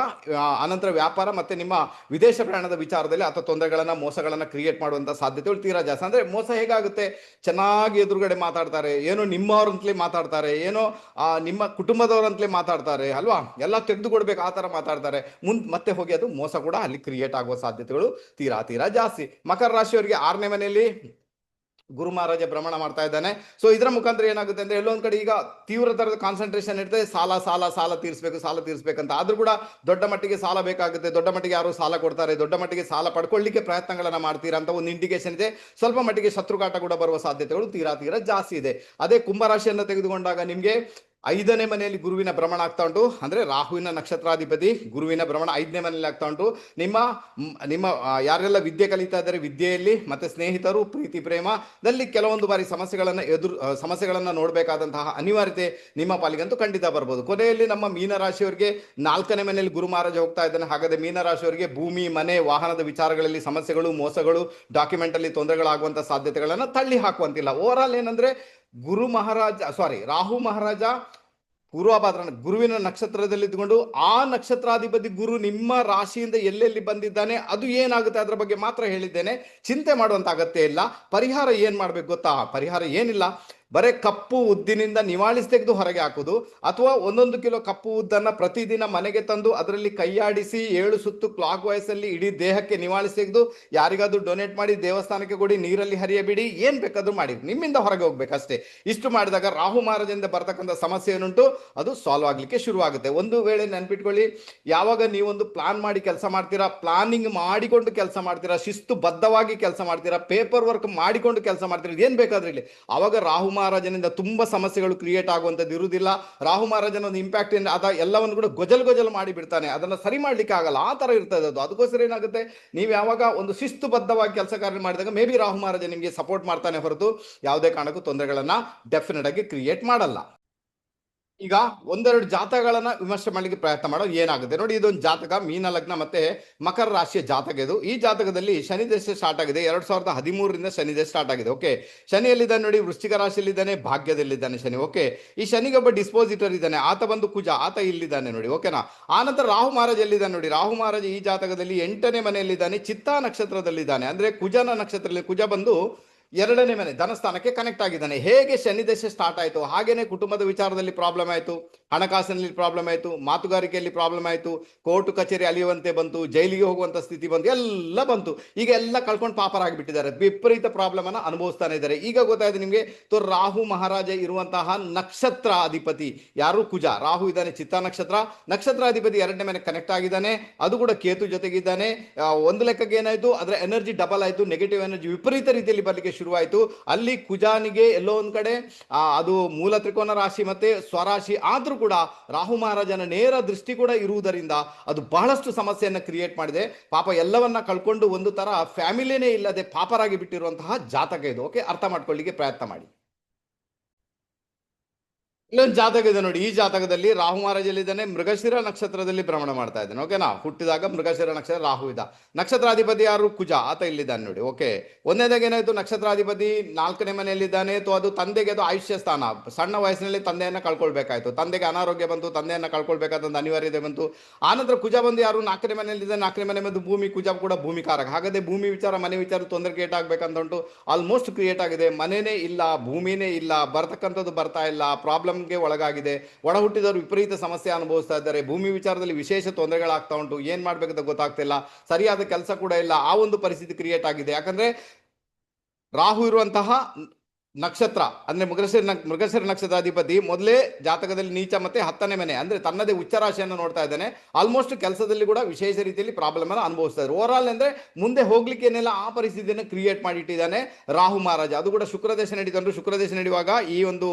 ಅನಂತರ ವ್ಯಾಪಾರ ಮತ್ತೆ ನಿಮ್ಮ ವಿದೇಶ ಪ್ರಯಾಣದ ವಿಚಾರದಲ್ಲಿ ಅಥವಾ ತೊಂದರೆಗಳನ್ನು, ಮೋಸಗಳನ್ನು ಕ್ರಿಯೇಟ್ ಮಾಡುವಂತ ಸಾಧ್ಯತೆಗಳು ತೀರಾ ಜಾಸ್ತಿ. ಅಂದ್ರೆ ಮೋಸ ಹೇಗಾಗುತ್ತೆ? ಚೆನ್ನಾಗಿ ಎದುರುಗಡೆ ಮಾತಾಡ್ತಾರೆ. ಏನೋ ನಿಮ್ಮವ್ರಂತಲೇ ಮಾತಾಡ್ತಾರೆ. ಏನೋ ನಿಮ್ಮ ಕುಟುಂಬದವರಂತಲೇ ಮಾತಾಡ್ತಾರೆ. ಅಲ್ವಾ? ಎಲ್ಲ ತೆಗೆದುಕೊಡ್ಬೇಕು. ಆ ತರ ಮಾತಾಡ್ತಾರೆ. ಮುಂದೆ ಮತ್ತೆ ಹೋಗಿ ಅದು ಮೋಸ ಕೂಡ ಅಲ್ಲಿ ಕ್ರಿಯೇಟ್ ಆಗುವ ಸಾಧ್ಯತೆಗಳು ತೀರಾ ತೀರಾ ಜಾಸ್ತಿ. ಮಕರ ರಾಶಿಯವರಿಗೆ ಆರನೇ ಮನೆಯಲ್ಲಿ ಗುರು ಮಹಾರಾಜ ಭ್ರಮಣ ಮಾಡ್ತಾ ಇದ್ದಾನೆ. ಸೊ ಇದರ ಮುಖಾಂತರ ಏನಾಗುತ್ತೆ ಅಂದ್ರೆ ಎಲ್ಲೊಂದ್ ಕಡೆ ಈಗ ತೀವ್ರ ತರದ ಕಾನ್ಸಂಟ್ರೇಷನ್ ಇರ್ತದೆ ಸಾಲ ಸಾಲ ಸಾಲ ತೀರಿಸಬೇಕು, ಸಾಲ ತೀರಿಸಬೇಕಂತ. ಆದ್ರೂ ಕೂಡ ದೊಡ್ಡ ಮಟ್ಟಿಗೆ ಸಾಲ ಬೇಕಾಗುತ್ತೆ. ದೊಡ್ಡ ಮಟ್ಟಿಗೆ ಯಾರು ಸಾಲ ಕೊಡ್ತಾರೆ. ದೊಡ್ಡ ಮಟ್ಟಿಗೆ ಸಾಲ ಪಡ್ಕೊಳ್ಳಿಕ್ಕೆ ಪ್ರಯತ್ನಗಳನ್ನ ಮಾಡ್ತೀರಾ ಅಂತ ಒಂದು ಇಂಡಿಕೇಶನ್ ಇದೆ. ಸ್ವಲ್ಪ ಮಟ್ಟಿಗೆ ಶತ್ರುಕಾಟ ಕೂಡ ಬರುವ ಸಾಧ್ಯತೆಗಳು ತೀರಾ ತೀರಾ ಜಾಸ್ತಿ ಇದೆ. ಅದೇ ಕುಂಭರಾಶಿಯನ್ನು ತೆಗೆದುಕೊಂಡಾಗ ನಿಮ್ಗೆ ಐದನೇ ಮನೆಯಲ್ಲಿ ಗುರುವಿನ ಭ್ರಮಣ ಆಗ್ತಾ ಉಂಟು. ಅಂದ್ರೆ ರಾಹುವಿನ ನಕ್ಷತ್ರಾಧಿಪತಿ ಗುರುವಿನ ಭ್ರಮಣ ಐದನೇ ಮನೆಯಲ್ಲಿ ಆಗ್ತಾ ಉಂಟು. ನಿಮ್ಮ ನಿಮ್ಮ ಯಾರೆಲ್ಲ ವಿದ್ಯೆ ಕಲಿತಾ ಇದ್ದಾರೆ ವಿದ್ಯೆಯಲ್ಲಿ, ಮತ್ತೆ ಸ್ನೇಹಿತರು, ಪ್ರೀತಿ ಪ್ರೇಮದಲ್ಲಿ ಕೆಲವೊಂದು ಬಾರಿ ಸಮಸ್ಯೆಗಳನ್ನು ಎದುರು ಸಮಸ್ಯೆಗಳನ್ನ ನೋಡಬೇಕಾದಂತಹ ಅನಿವಾರ್ಯತೆ ನಿಮ್ಮ ಪಾಲಿಗಂತೂ ಖಂಡಿತ ಬರ್ಬೋದು. ಕೊನೆಯಲ್ಲಿ ನಮ್ಮ ಮೀನರಾಶಿಯವರಿಗೆ ನಾಲ್ಕನೇ ಮನೆಯಲ್ಲಿ ಗುರು ಮಹಾರಾಜ ಹೋಗ್ತಾ ಇದ್ದಾನೆ. ಹಾಗಾದ್ರೆ ಮೀನರಾಶಿಯವರಿಗೆ ಭೂಮಿ, ಮನೆ, ವಾಹನದ ವಿಚಾರಗಳಲ್ಲಿ ಸಮಸ್ಯೆಗಳು, ಮೋಸಗಳು ಡಾಕ್ಯುಮೆಂಟ್ ಅಲ್ಲಿ ತೊಂದರೆಗಳಾಗುವಂತಹ ಸಾಧ್ಯತೆಗಳನ್ನು ತಳ್ಳಿ ಹಾಕುವಂತಿಲ್ಲ. ಓವರ್ ಆಲ್ ಏನಂದ್ರೆ ಗುರು ಮಹಾರಾಜ ಸಾರಿ ರಾಹು ಮಹಾರಾಜ ಪೂರ್ವಭಾದ್ರ ಗುರುವಿನ ನಕ್ಷತ್ರದಲ್ಲಿ ಇದ್ಕೊಂಡು ಆ ನಕ್ಷತ್ರಾಧಿಪತಿ ಗುರು ನಿಮ್ಮ ರಾಶಿಯಿಂದ ಎಲ್ಲೆಲ್ಲಿ ಬಂದಿದ್ದಾನೆ, ಅದು ಏನಾಗುತ್ತೆ ಅದರ ಬಗ್ಗೆ ಮಾತ್ರ ಹೇಳಿದ್ದೇನೆ. ಚಿಂತೆ ಮಾಡುವಂತ ಅಗತ್ಯ ಇಲ್ಲ. ಪರಿಹಾರ ಏನ್ ಮಾಡ್ಬೇಕು ಗೊತ್ತಾ? ಪರಿಹಾರ ಏನಿಲ್ಲ. ಬರೇ ಕಪ್ಪು ಉದ್ದಿನಿಂದ ನಿವಾಳಿಸಿ ತೆಗೆದು ಹೊರಗೆ ಹಾಕುದು ಅಥವಾ ಒಂದೊಂದು ಕಿಲೋ ಕಪ್ಪು ಉದ್ದನ್ನ ಪ್ರತಿದಿನ ಮನೆಗೆ ತಂದು ಅದರಲ್ಲಿ ಕೈಯಾಡಿಸಿ ಏಳು ಸುತ್ತು ಕ್ಲಾಕ್ ವಯಸ್ಸಲ್ಲಿ ಇಡೀ ದೇಹಕ್ಕೆ ನಿವಾಳಿಸಿ ತೆಗೆದು ಯಾರಿಗಾದ್ರೂ ಡೊನೇಟ್ ಮಾಡಿ ದೇವಸ್ಥಾನಕ್ಕೆ ಕೊಡಿ, ನೀರಲ್ಲಿ ಹರಿಯಬಿಡಿ, ಏನ್ ಬೇಕಾದ್ರೂ ಮಾಡಿ. ನಿಮ್ಮಿಂದ ಹೊರಗೆ ಹೋಗ್ಬೇಕಷ್ಟೇ. ಇಷ್ಟು ಮಾಡಿದಾಗ ರಾಹು ಮಹಾರಾಜದಿಂದ ಬರ್ತಕ್ಕಂಥ ಸಮಸ್ಯೆ ಏನುಂಟು? ಅದು ಸಾಲ್ವ್ ಆಗ್ಲಿಕ್ಕೆ ಶುರುವಾಗುತ್ತೆ. ಒಂದು ವೇಳೆ ನೆನ್ಪಿಟ್ಕೊಳ್ಳಿ, ಯಾವಾಗ ನೀವೊಂದು ಪ್ಲಾನ್ ಮಾಡಿ ಕೆಲಸ ಮಾಡ್ತೀರಾ ಪ್ಲಾನಿಂಗ್ ಮಾಡಿಕೊಂಡು ಕೆಲಸ ಮಾಡ್ತೀರಾ, ಶಿಸ್ತು ಬದ್ಧವಾಗಿ ಕೆಲಸ ಮಾಡ್ತೀರಾ ಪೇಪರ್ ವರ್ಕ್ ಮಾಡಿಕೊಂಡು ಕೆಲಸ ಮಾಡ್ತೀರಾ ಏನ್ ಬೇಕಾದ್ರೆ ಇಲ್ಲಿ ಅವಾಗ ರಾಹು ಮಹಾರಾಜನಿಂದ ತುಂಬ ಸಮಸ್ಯೆಗಳು ಕ್ರಿಯೇಟ್ ಆಗುವಂಥದ್ದು ಇರುವುದಿಲ್ಲ. ರಾಹು ಮಹಾರಾಜನ ಒಂದು ಇಂಪ್ಯಾಕ್ಟ್ ಏನ್ ಅದ ಎಲ್ಲವನ್ನು ಕೂಡ ಗೊಜಲ್ ಗೊಜಲ್ ಮಾಡಿಬಿಡ್ತಾನೆ ಅದನ್ನು ಸರಿ ಮಾಡಲಿಕ್ಕೆ ಆಗಲ್ಲ. ಆ ಥರ ಇರ್ತದೆ ಅದು. ಅದಕ್ಕೋಸ್ಕರ ಏನಾಗುತ್ತೆ? ನೀವು ಯಾವಾಗ ಒಂದು ಶಿಸ್ತುಬದ್ಧವಾಗಿ ಕೆಲಸ ಕಾರ್ಯ ಮಾಡಿದಾಗ ಮೇ ಬಿ ರಾಹು ಮಹಾರಾಜ ನಿಮಗೆ ಸಪೋರ್ಟ್ ಮಾಡ್ತಾನೆ ಹೊರತು ಯಾವುದೇ ಕಾರಣಕ್ಕೂ ತೊಂದರೆಗಳನ್ನು ಡೆಫಿನೆಟ್ ಆಗಿ ಕ್ರಿಯೇಟ್ ಮಾಡಲ್ಲ. ಈಗ ಒಂದೆರಡು ಜಾತಕಗಳನ್ನ ವಿಮರ್ಶೆ ಮಾಡಲಿಕ್ಕೆ ಪ್ರಯತ್ನ ಮಾಡೋದು ಏನಾಗುತ್ತೆ? ನೋಡಿ, ಇದೊಂದು ಜಾತಕ, ಮೀನ ಲಗ್ನ ಮತ್ತೆ ಮಕರ ರಾಶಿಯ ಜಾತಕ ಇದು. ಈ ಜಾತಕದಲ್ಲಿ ಶನಿ ದೇಶ ಸ್ಟಾರ್ಟ್ ಆಗಿದೆ. ಎರಡ್ ಸಾವಿರದ ಹದಿಮೂರರಿಂದ ಶನಿ ದೇಶ ಸ್ಟಾರ್ಟ್ ಆಗಿದೆ. ಓಕೆ ಶನಿಯಲ್ಲಿದ್ದಾನೆ ನೋಡಿ, ವೃಶ್ಚಿಕ ರಾಶಿಯಲ್ಲಿದ್ದಾನೆ, ಭಾಗ್ಯದಲ್ಲಿದ್ದಾನೆ ಶನಿ. ಓಕೆ ಈ ಶನಿಗೆ ಒಬ್ಬ ಡಿಸ್ಪೋಸಿಟರ್ ಇದ್ದಾನೆ. ಆತ ಬಂದು ಕುಜ, ಆತ ಇಲ್ಲಿದ್ದಾನೆ ನೋಡಿ. ಓಕೆನಾ ಆನಂತರ ರಾಹು ಮಹಾರಾಜ ಎಲ್ಲಿದ್ದಾನೆ ನೋಡಿ? ರಾಹು ಮಹಾರಾಜ ಈ ಜಾತಕದಲ್ಲಿ ಎಂಟನೇ ಮನೆಯಲ್ಲಿದ್ದಾನೆ, ಚಿತ್ತಾ ನಕ್ಷತ್ರದಲ್ಲಿದ್ದಾನೆ. ಅಂದ್ರೆ ಕುಜನ ನಕ್ಷತ್ರದಲ್ಲಿ ಕುಜ ಬಂದು ಎರಡನೇ ಮನೆ ಧನಸ್ಥಾನಕ್ಕೆ ಕನೆಕ್ಟ್ ಆಗಿದ್ದಾನೆ. ಹೇಗೆ ಶನಿ ದಶೆ ಸ್ಟಾರ್ಟ್ ಆಯಿತು? ಹಾಗೇನೆ ಕುಟುಂಬದ ವಿಚಾರದಲ್ಲಿ ಪ್ರಾಬ್ಲಮ್ ಆಯಿತು. ಹಣಕಾಸಿನಲ್ಲಿ ಪ್ರಾಬ್ಲಮ್ ಆಯಿತು. ಮಾತುಗಾರಿಕೆಯಲ್ಲಿ ಪ್ರಾಬ್ಲಮ್ ಆಯಿತು. ಕೋರ್ಟ್ ಕಚೇರಿ ಅಲಿಯುವಂತೆ ಬಂತು. ಜೈಲಿಗೆ ಹೋಗುವಂಥ ಸ್ಥಿತಿ ಬಂತು. ಎಲ್ಲ ಬಂತು. ಈಗ ಎಲ್ಲ ಕಳ್ಕೊಂಡು ಪಾಪರಾಗಿಬಿಟ್ಟಿದ್ದಾರೆ ವಿಪರೀತ ಪ್ರಾಬ್ಲಮನ್ನು ಅನುಭವಿಸ್ತಾನೆ ಇದ್ದಾರೆ. ಈಗ ಗೊತ್ತಾಯಿತು ನಿಮಗೆ, ತೋ ರಾಹು ಮಹಾರಾಜ ಇರುವಂತಹ ನಕ್ಷತ್ರ ಅಧಿಪತಿ ಯಾರು? ಕುಜ. ರಾಹು ಇದ್ದಾನೆ ಚಿತ್ತ ನಕ್ಷತ್ರ. ನಕ್ಷತ್ರ ಅಧಿಪತಿ ಎರಡನೇ ಮನೆ ಕನೆಕ್ಟ್ ಆಗಿದ್ದಾನೆ. ಅದು ಕೂಡ ಕೇತು ಜೊತೆಗಿದ್ದಾನೆ. ಒಂದು ಲೆಕ್ಕಕ್ಕೆ ಏನಾಯಿತು? ಅದರ ಎನರ್ಜಿ ಡಬಲ್ ಆಯಿತು. ನೆಗೆಟಿವ್ ಎನರ್ಜಿ ವಿಪರೀತ ರೀತಿಯಲ್ಲಿ ಬರಲಿಕ್ಕೆ ಶುರುವಾಯಿತು. ಅಲ್ಲಿ ಕುಜಾನಿಗೆ ಎಲ್ಲೋ ಒಂದು ಕಡೆ ಅದು ಮೂಲ ತ್ರಿಕೋನ ರಾಶಿ ಮತ್ತೆ ಸ್ವರಾಶಿ ಆದರೂ ಕೂಡ ರಾಹು ಮಹಾರಾಜನ ನೇರ ದೃಷ್ಟಿ ಕೂಡ ಇರುವುದರಿಂದ ಅದು ಬಹಳಷ್ಟು ಸಮಸ್ಯೆಯನ್ನು ಕ್ರಿಯೇಟ್ ಮಾಡಿದೆ. ಪಾಪ ಎಲ್ಲವನ್ನ ಕಳ್ಕೊಂಡು ಒಂದು ತರ ಫ್ಯಾಮಿಲಿನೇ ಇಲ್ಲದೆ ಪಾಪರಾಗಿ ಬಿಟ್ಟಿರುವಂತಹ ಜಾತಕ ಇದು. ಓಕೆ ಅರ್ಥ ಮಾಡ್ಕೊಳ್ಳಿಕ್ಕೆ ಪ್ರಯತ್ನ ಮಾಡಿ. ಇಲ್ಲೊಂದು ಜಾತಕ ಇದೆ ನೋಡಿ. ಈ ಜಾತಕದಲ್ಲಿ ರಾಹು ಮಹಾರಾಜಲ್ಲಿದ್ದಾನೆ ಮೃಗಶಿರ ನಕ್ಷತ್ರದಲ್ಲಿ ಭ್ರಮಣ ಮಾಡ್ತಾ ಇದ್ದಾನೆ. ಓಕೆನಾ ಹುಟ್ಟಿದಾಗ ಮೃಗಶಿರ ನಕ್ಷತ್ರ ರಾಹು ಇದ್ದ. ನಕ್ಷತ್ರಾಧಿಪತಿ ಯಾರು? ಕುಜ. ಆತ ಇಲ್ಲಿದ್ದಾನೆ ನೋಡಿ. ಓಕೆ ಒಂದನೇದಾಗ ಏನಾಯ್ತು? ನಕ್ಷತ್ರಾಧಿಪತಿ ನಾಲ್ಕನೇ ಮನೆಯಲ್ಲಿದ್ದಾನೆ. ಅಥವಾ ಅದು ತಂದೆಗೆ ಅದು ಆಯುಷ್ಯ ಸ್ಥಾನ. ಸಣ್ಣ ವಯಸ್ಸಿನಲ್ಲಿ ತಂದೆಯನ್ನು ಕಳ್ಕೊಳ್ಬೇಕಾಯ್ತು. ತಂದೆಗೆ ಅನಾರೋಗ್ಯ ಬಂತು, ತಂದೆಯನ್ನು ಕಳ್ಕೊಳ್ಬೇಕಾದಂತ ಅನಿವಾರ್ಯತೆ ಬಂತು. ಆನಂತರ ಕುಜ ಬಂದು ಯಾರು? ನಾಲ್ಕನೇ ಮನೆಯಲ್ಲಿದ್ದಾನೆ. ನಾಲ್ಕನೇ ಮನೆ ಬಂದು ಭೂಮಿ, ಕುಜ ಕೂಡ ಭೂಮಿಕಾರಕ. ಹಾಗಾದ್ರೆ ಭೂಮಿ ವಿಚಾರ, ಮನೆ ವಿಚಾರ ತೊಂದರೆ ಕ್ರಿಯೇಟ್ ಆಗ್ಬೇಕಂತ ಉಂಟು. ಆಲ್ಮೋಸ್ಟ್ ಕ್ರಿಯೇಟ್ ಆಗಿದೆ. ಮನೆನೇ ಇಲ್ಲ, ಭೂಮಿನೇ ಇಲ್ಲ, ಬರ್ತಕ್ಕಂಥದ್ದು ಬರ್ತಾ ಇಲ್ಲ ಪ್ರಾಬ್ಲಮ್ಗೆ ಒಳಗಾಗಿದೆ. ಒಡ ಹುಟ್ಟಿದವರು ವಿಪರೀತ ಸಮಸ್ಯೆ ಅನುಭವಿಸ್ತಾ ಇದ್ದಾರೆ. ಭೂಮಿ ವಿಚಾರದಲ್ಲಿ ವಿಶೇಷ ತೊಂದರೆಗಳಾಗ್ತಾ ಉಂಟು. ಏನ್ ಮಾಡ್ಬೇಕಂತ ಗೊತ್ತಾಗ್ತಿಲ್ಲ. ಸರಿಯಾದ ಕೆಲಸ ಕೂಡ ಇಲ್ಲ. ಆ ಒಂದು ಪರಿಸ್ಥಿತಿ ಕ್ರಿಯೇಟ್ ಆಗಿದೆ. ಯಾಕಂದ್ರೆ ರಾಹು ಇರುವಂತಹ ನಕ್ಷತ್ರ, ಅಂದ್ರೆ ಮೃಗಶಿರ ಮೃಗಶಿರ ನಕ್ಷತ್ರಾಧಿಪತಿ ಮೊದಲೇ ಜಾತಕದಲ್ಲಿ ನೀಚ ಮತ್ತೆ ಹತ್ತನೇ ಮನೆ, ಅಂದ್ರೆ ತನ್ನದೇ ಉಚ್ಚ ರಾಶಿಯನ್ನು ನೋಡ್ತಾ ಇದ್ದಾನೆ. ಆಲ್ಮೋಸ್ಟ್ ಕೆಲಸದಲ್ಲಿ ಕೂಡ ವಿಶೇಷ ರೀತಿಯಲ್ಲಿ ಪ್ರಾಬ್ಲಮ್ ಅನ್ನು ಅನುಭವಿಸ್ತಾ ಇದ್ದಾರೆ ಓವರ್ ಆಲ್ ಅಂದ್ರೆ ಮುಂದೆ ಹೋಗ್ಲಿಕ್ಕೆ ಏನೆಲ್ಲ ಆ ಪರಿಸ್ಥಿತಿಯನ್ನು ಕ್ರಿಯೇಟ್ ಮಾಡಿಟ್ಟಿದ್ದಾನೆ ರಾಹು ಮಹಾರಾಜ. ಅದು ಕೂಡ ಶುಕ್ರದೇಶ ನಡೀತಂದ್ರೆ ಶುಕ್ರ ದೇಶ ನಡೆಯುವಾಗ ಈ ಒಂದು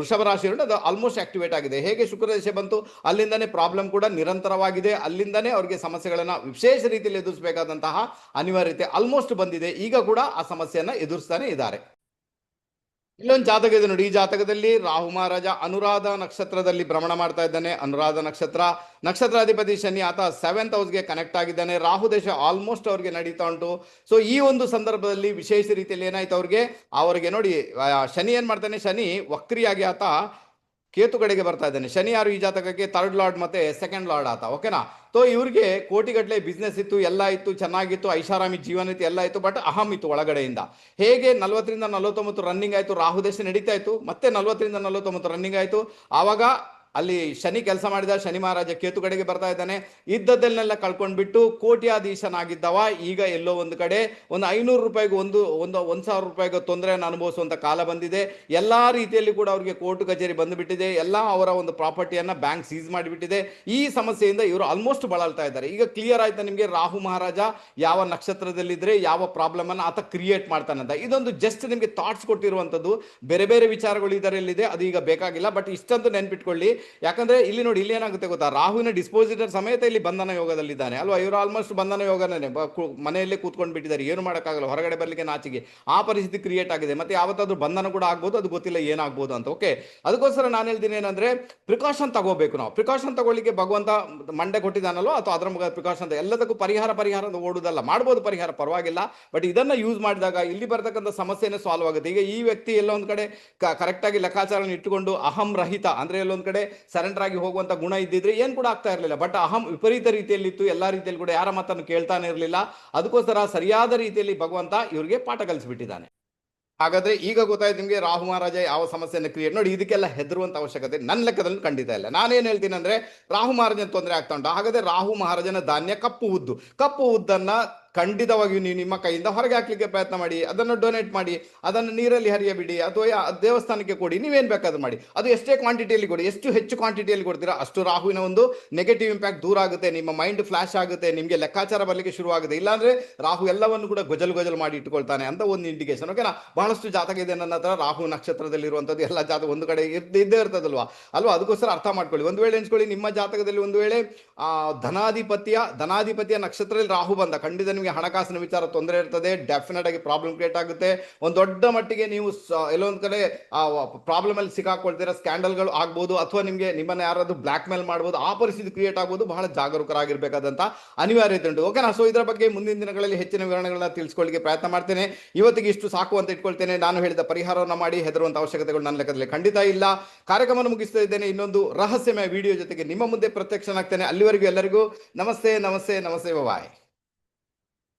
ಋಷಭ ರಾಶಿ ಉಂಟು ಅದು ಆಲ್ಮೋಸ್ಟ್ ಆಕ್ಟಿವೇಟ್ ಆಗಿದೆ. ಹೇಗೆ ಶುಕ್ರದೇಶ ಬಂತು? ಅಲ್ಲಿಂದನೇ ಪ್ರಾಬ್ಲಮ್ ಕೂಡ ನಿರಂತರವಾಗಿದೆ. ಅಲ್ಲಿಂದನೇ ಅವರಿಗೆ ಸಮಸ್ಯೆಗಳನ್ನು ವಿಶೇಷ ರೀತಿಯಲ್ಲಿ ಎದುರಿಸಬೇಕಾದಂತಹ ಅನಿವಾರ್ಯತೆ ಆಲ್ಮೋಸ್ಟ್ ಬಂದಿದೆ. ಈಗ ಕೂಡ ಆ ಸಮಸ್ಯೆಯನ್ನು ಎದುರಿಸ್ತಾನೆ ಇದ್ದಾರೆ. ಇಲ್ಲೊಂದು ಜಾತಕ ಇದೆ ನೋಡಿ. ಈ ಜಾತಕದಲ್ಲಿ ರಾಹು ಮಹಾರಾಜ ಅನುರಾಧ ನಕ್ಷತ್ರದಲ್ಲಿ ಭ್ರಮಣ ಮಾಡ್ತಾ ಇದ್ದಾನೆ. ಅನುರಾಧ ನಕ್ಷತ್ರ, ನಕ್ಷತ್ರಾಧಿಪತಿ ಶನಿ ಆತ ಸೆವೆಂತ್ ಹೌಸ್ಗೆ ಕನೆಕ್ಟ್ ಆಗಿದ್ದಾನೆ. ರಾಹು ದೇಶ ಆಲ್ಮೋಸ್ಟ್ ಅವ್ರಿಗೆ ನಡೀತಾ ಉಂಟು. ಸೊ ಈ ಒಂದು ಸಂದರ್ಭದಲ್ಲಿ ವಿಶೇಷ ರೀತಿಯಲ್ಲಿ ಏನಾಯ್ತು ಅವ್ರಿಗೆ? ಅವರಿಗೆ ನೋಡಿ ಶನಿ ಏನ್ ಮಾಡ್ತಾನೆ? ಶನಿ ವಕ್ರಿಯಾಗಿ ಆತ ಕೇತು ಕಡೆಗೆ ಬರ್ತಾ ಇದ್ದಾನೆ. ಶನಿ ಈ ಜಾತಕಕ್ಕೆ ಥರ್ಡ್ ಲಾರ್ಡ್ ಮತ್ತೆ ಸೆಕೆಂಡ್ ಲಾರ್ಡ್ ಆತ ಓಕೆನಾ ಸೊ ಇವ್ರಿಗೆ ಕೋಟಿಗಟ್ಟಲೆ ಬಿಸ್ನೆಸ್ ಇತ್ತು, ಎಲ್ಲ ಇತ್ತು, ಚೆನ್ನಾಗಿತ್ತು, ಐಷಾರಾಮಿ ಜೀವನ ಇತ್ತು, ಎಲ್ಲ ಇತ್ತು ಬಟ್ ಅಹಂ ಇತ್ತು ಒಳಗಡೆಯಿಂದ. ಹೇಗೆ ನಲವತ್ತರಿಂದ ನಲವತ್ತೊಂಬತ್ತು ರನ್ನಿಂಗ್ ಆಯಿತು ರಾಹು ದೇಶ ನಡೀತಾ ಇತ್ತು, ಮತ್ತೆ ನಲವತ್ತರಿಂದ ನಲವತ್ತೊಂಬತ್ತು ರನ್ನಿಂಗ್ ಆಯಿತು. ಆವಾಗ ಅಲ್ಲಿ ಶನಿ ಕೆಲಸ ಮಾಡಿದ, ಶನಿ ಮಹಾರಾಜ ಕೇತು ಕಡೆಗೆ ಬರ್ತಾ ಇದ್ದಾನೆ. ಇದ್ದದ್ದನ್ನೆಲ್ಲ ಕಳ್ಕೊಂಡ್ಬಿಟ್ಟು ಕೋಟ್ಯಾಧೀಶನಾಗಿದ್ದವ. ಈಗ ಎಲ್ಲೋ ಒಂದು ಕಡೆ ಒಂದು ಐನೂರು ರೂಪಾಯಿಗೆ ಒಂದು ಒಂದು ಒಂದು ಸಾವಿರ ರೂಪಾಯಿಗೆ ತೊಂದರೆಯನ್ನು ಅನುಭವಿಸುವಂಥ ಕಾಲ ಬಂದಿದೆ. ಎಲ್ಲ ರೀತಿಯಲ್ಲಿ ಕೂಡ ಅವರಿಗೆ ಕೋರ್ಟ್ ಕಚೇರಿ ಬಂದುಬಿಟ್ಟಿದೆ. ಎಲ್ಲ ಅವರ ಒಂದು ಪ್ರಾಪರ್ಟಿಯನ್ನು ಬ್ಯಾಂಕ್ ಸೀಸ್ ಮಾಡಿಬಿಟ್ಟಿದೆ. ಈ ಸಮಸ್ಯೆಯಿಂದ ಇವರು ಆಲ್ಮೋಸ್ಟ್ ಬಳಲ್ತಾ ಇದ್ದಾರೆ. ಈಗ ಕ್ಲಿಯರ್ ಆಯಿತು ನಿಮಗೆ ರಾಹು ಮಹಾರಾಜ ಯಾವ ನಕ್ಷತ್ರದಲ್ಲಿದ್ದರೆ ಯಾವ ಪ್ರಾಬ್ಲಮನ್ನು ಆತ ಕ್ರಿಯೇಟ್ ಮಾಡ್ತಾನಂತ ಇದೊಂದು ಜಸ್ಟ್ ನಿಮಗೆ ಥಾಟ್ಸ್ ಕೊಟ್ಟಿರುವಂಥದ್ದು. ಬೇರೆ ಬೇರೆ ವಿಚಾರಗಳು ಇದರಲ್ಲಿದೆ. ಅದು ಈಗ ಬೇಕಾಗಿಲ್ಲ. ಬಟ್ ಇಷ್ಟಂತೂ ನೆನ್ಪಿಟ್ಕೊಳ್ಳಿ. ಯಾಕಂದ್ರೆ ಇಲ್ಲಿ ನೋಡಿ ಇಲ್ಲಿ ಏನಾಗುತ್ತೆ ಗೊತ್ತಾ? ರಾಹುವಿನ ಡಿಸ್ಪೋಸಿಟರ್ ಸಮೇತ ಇಲ್ಲಿ ಬಂಧನ ಯೋಗದಲ್ಲಿದ್ದಾನೆ. ಅಲ್ವಾ? ಇವರು ಆಲ್ಮೋಸ್ಟ್ ಬಂಧನ ಯೋಗನೇ ಮನೆಯಲ್ಲೇ ಕೂತ್ಕೊಂಡು ಬಿಟ್ಟಿದ್ದಾರೆ. ಏನು ಮಾಡೋಕ್ಕಾಗಲ್ಲ. ಹೊರಗಡೆ ಬರಲಿಕ್ಕೆ ನಾಚಿಗೆ ಆ ಪರಿಸ್ಥಿತಿ ಕ್ರಿಯೇಟ್ ಆಗಿದೆ. ಮತ್ತೆ ಯಾವತ್ತಾದ್ರೂ ಬಂಧನ ಕೂಡ ಆಗ್ಬೋದು, ಅದು ಗೊತ್ತಿಲ್ಲ ಏನಾಗ್ಬೋದು ಅಂತ. ಓಕೆ ಅದಕ್ಕೋಸ್ಕರ ನಾನು ಹೇಳ್ತೀನಿ ಏನಂದ್ರೆ ಪ್ರಿಕಾಷನ್ ತಗೋಬೇಕು ನಾವು. ಪ್ರಿಕಾಷನ್ ತಗೊಳ್ಳಿಕ್ಕೆ ಭಗವಂತ ಮಂಡೆ ಕೊಟ್ಟಿದ್ದಾನಲ್ವ? ಅಥವಾ ಅದರ ಮುಖ ಪ್ರಿಕಾಷನ್ ಎಲ್ಲದಕ್ಕೂ ಪರಿಹಾರ ಪರಿಹಾರ ಓಡುದಲ್ಲ. ಮಾಡ್ಬೋದು ಪರಿಹಾರ, ಪರವಾಗಿಲ್ಲ. ಬಟ್ ಇದನ್ನ ಯೂಸ್ ಮಾಡಿದಾಗ ಇಲ್ಲಿ ಬರ್ತಕ್ಕಂಥ ಸಮಸ್ಯೆನೇ ಸಾಲ್ವ್ ಆಗುತ್ತೆ. ಈಗ ಈ ವ್ಯಕ್ತಿ ಎಲ್ಲೊಂದು ಕಡೆ ಕರೆಕ್ಟ್ ಆಗಿ ಲೆಕ್ಕಾಚಾರ ಇಟ್ಟುಕೊಂಡು ಅಹಂ ರಹಿತ, ಅಂದ್ರೆ ಎಲ್ಲೊಂದು ಕಡೆ ಸರೆಂಡರ್ ಆಗಿ ಹೋಗುವಂತ ಗುಣ ಇದ್ದಿದ್ರೆ ಏನ್ ಕೂಡ ಆಗ್ತಾ ಇರಲಿಲ್ಲ. ಬಟ್ ಅಹಂ ವಿಪರೀತ ರೀತಿಯಲ್ಲಿ ಇತ್ತು ಎಲ್ಲಾ ರೀತಿಯಲ್ಲಿ ಕೂಡ ಯಾರ ಮಾತನ್ನು ಕೇಳ್ತಾನೆ ಇರಲಿಲ್ಲ. ಅದಕ್ಕೋಸ್ಕರ ಸರಿಯಾದ ರೀತಿಯಲ್ಲಿ ಭಗವಂತ ಇವರಿಗೆ ಪಾಠ ಕಲಿಸ್ಬಿಟ್ಟಿದ್ದಾನೆ. ಹಾಗಾದ್ರೆ ಈಗ ಗೊತ್ತಾಯ್ತು ನಿಮಗೆ ರಾಹು ಮಹಾರಾಜ ಯಾವ ಸಮಸ್ಯೆಯನ್ನು ಕ್ರಿಯೇಟ್ ನೋಡಿ ಇದಕ್ಕೆಲ್ಲ ಹೆದರುವಂತ ಅವಶ್ಯಕತೆ ನನ್ನ ಲೆಕ್ಕದಲ್ಲಿ ಖಂಡಿತ ಇಲ್ಲ. ನಾನೇನು ಹೇಳ್ತೀನಿ ಅಂದ್ರೆ ರಾಹು ಮಹಾರಾಜನ ತೊಂದರೆ ಆಗ್ತಾ ಉಂಟು. ಹಾಗಾದ್ರೆ ರಾಹು ಮಹಾರಾಜನ ಧಾನ್ಯ ಕಪ್ಪು ಉದ್ದು. ಕಪ್ಪು ಉದ್ದನ್ನ ಖಂಡಿತವಾಗಿಯೂ ನೀವು ನಿಮ್ಮ ಕೈಯಿಂದ ಹೊರಗೆ ಹಾಕ್ಲಿಕ್ಕೆ ಪ್ರಯತ್ನ ಮಾಡಿ, ಅದನ್ನು ಡೊನೇಟ್ ಮಾಡಿ, ಅದನ್ನು ನೀರಲ್ಲಿ ಹರಿಯಬಿಡಿ, ಅಥವಾ ದೇವಸ್ಥಾನಕ್ಕೆ ಕೊಡಿ, ನೀವೇನು ಬೇಕಾದ್ರೂ ಮಾಡಿ. ಅದು ಎಷ್ಟೇ ಕ್ವಾಂಟಿಟಿಯಲ್ಲಿ ಕೊಡಿ, ಎಷ್ಟು ಹೆಚ್ಚು ಕ್ವಾಂಟಿಟಿಯಲ್ಲಿ ಕೊಡ್ತೀರಾ, ಅಷ್ಟು ರಾಹುವಿನ ಒಂದು ನೆಗೆಟಿವ್ ಇಂಪ್ಯಾಕ್ಟ್ ದೂರ ಆಗುತ್ತೆ, ನಿಮ್ಮ ಮೈಂಡ್ ಫ್ಲಾಶ್ ಆಗುತ್ತೆ, ನಿಮಗೆ ಲೆಕ್ಕಾಚಾರ ಬರಲಿಕ್ಕೆ ಶುರುವಾಗುತ್ತೆ. ಇಲ್ಲಾಂದ್ರೆ ರಾಹು ಎಲ್ಲವನ್ನು ಕೂಡ ಗೊಜಲ್ ಗೊಜಲ್ ಮಾಡಿ ಇಟ್ಕೊಳ್ತಾನೆ ಅಂತ ಒಂದು ಇಂಡಿಕೇಶನ್ ಓಕೆನಾ ಬಹಳಷ್ಟು ಜಾತಕ ಇದೆ ನನ್ನ ಹತ್ರ, ರಾಹು ನಕ್ಷತ್ರದಲ್ಲಿರುವಂಥದ್ದು ಎಲ್ಲ ಜಾತಕ ಒಂದು ಕಡೆ ಇದ್ದೇ ಇರ್ತದಲ್ವಾ? ಅಲ್ವಾ? ಅದಕ್ಕೋಸ್ಕರ ಅರ್ಥ ಮಾಡ್ಕೊಳ್ಳಿ. ಒಂದು ವೇಳೆ ಎಂಚ್ಕೊಳ್ಳಿ ನಿಮ್ಮ ಜಾತಕದಲ್ಲಿ ಒಂದು ವೇಳೆ ಧನಾಧಿಪತಿಯ ಧನಾಧಿಪತಿಯ ನಕ್ಷತ್ರದಲ್ಲಿ ರಾಹು ಬಂದ, ಖಂಡಿತ ನಿಮಗೆ ಹಣಕಾಸಿನ ವಿಚಾರ ತೊಂದರೆ ಇರ್ತದೆ ಡೆಫಿನೆಟ್ ಆಗಿ ಪ್ರಾಬ್ಲಮ್ ಕ್ರಿಯೇಟ್ ಆಗುತ್ತೆ. ಒಂದು ದೊಡ್ಡ ಮಟ್ಟಿಗೆ ನೀವು ಎಲ್ಲೋ ಎಲ್ಲೊಂದ್ ಕಡೆ ಪ್ರಾಬ್ಲಮ್ ಅಲ್ಲಿ ಸಿಕ್ಕಾಕೊಳ್ತೀರಾ ಸ್ಕ್ಯಾಂಡಲ್ಗಳು ಆಗ್ಬೋದು, ಅಥವಾ ನಿಮಗೆ ನಿಮ್ಮನ್ನ ಯಾರಾದ್ರೂ ಬ್ಲಾಕ್ ಮೇಲ್ ಮಾಡ್ಬೋದು, ಆ ಪರಿಸ್ಥಿತಿ ಕ್ರಿಯೇಟ್ ಆಗ್ಬೋದು ಬಹಳ ಜಾಗರೂಕರಾಗಿರ್ಬೇಕಾದಂತ ಅನಿವಾರ್ಯತೆ ಉಂಟು ಓಕೆನಾ ಸೊ ಇದರ ಬಗ್ಗೆ ಮುಂದಿನ ದಿನಗಳಲ್ಲಿ ಹೆಚ್ಚಿನ ವಿವರಣೆಗಳನ್ನ ತಿಳಿಸ್ಕೊಳ್ಳಿಕ್ಕೆ ಪ್ರಯತ್ನ ಮಾಡ್ತೇನೆ. ಇವತ್ತಿಗೆ ಇಷ್ಟು ಸಾಕು ಅಂತ ಇಟ್ಕೊಳ್ತೇನೆ. ನಾನು ಹೇಳಿದ ಪರಿಹಾರವನ್ನು ಮಾಡಿ ಹೆದರುವಂತ ಅವಶ್ಯಕತೆಗಳು ನನ್ನ ಲೆಕ್ಕದಲ್ಲಿ ಖಂಡಿತ ಇಲ್ಲ. ಕಾರ್ಯಕ್ರಮವನ್ನು ಮುಗಿಸ್ತಾ ಇದ್ದೇನೆ. ಇನ್ನೊಂದು ರಹಸ್ಯಮಯ ವಿಡಿಯೋ ಜೊತೆಗೆ ನಿಮ್ಮ ಮುಂದೆ ಪ್ರತ್ಯಕ್ಷನಾಗ್ತೇನೆ. ಅಲ್ಲಿವರೆಗೂ ಎಲ್ಲರಿಗೂ ನಮಸ್ತೆ ನಮಸ್ತೆ ನಮಸ್ತೆ ಬಾಯ್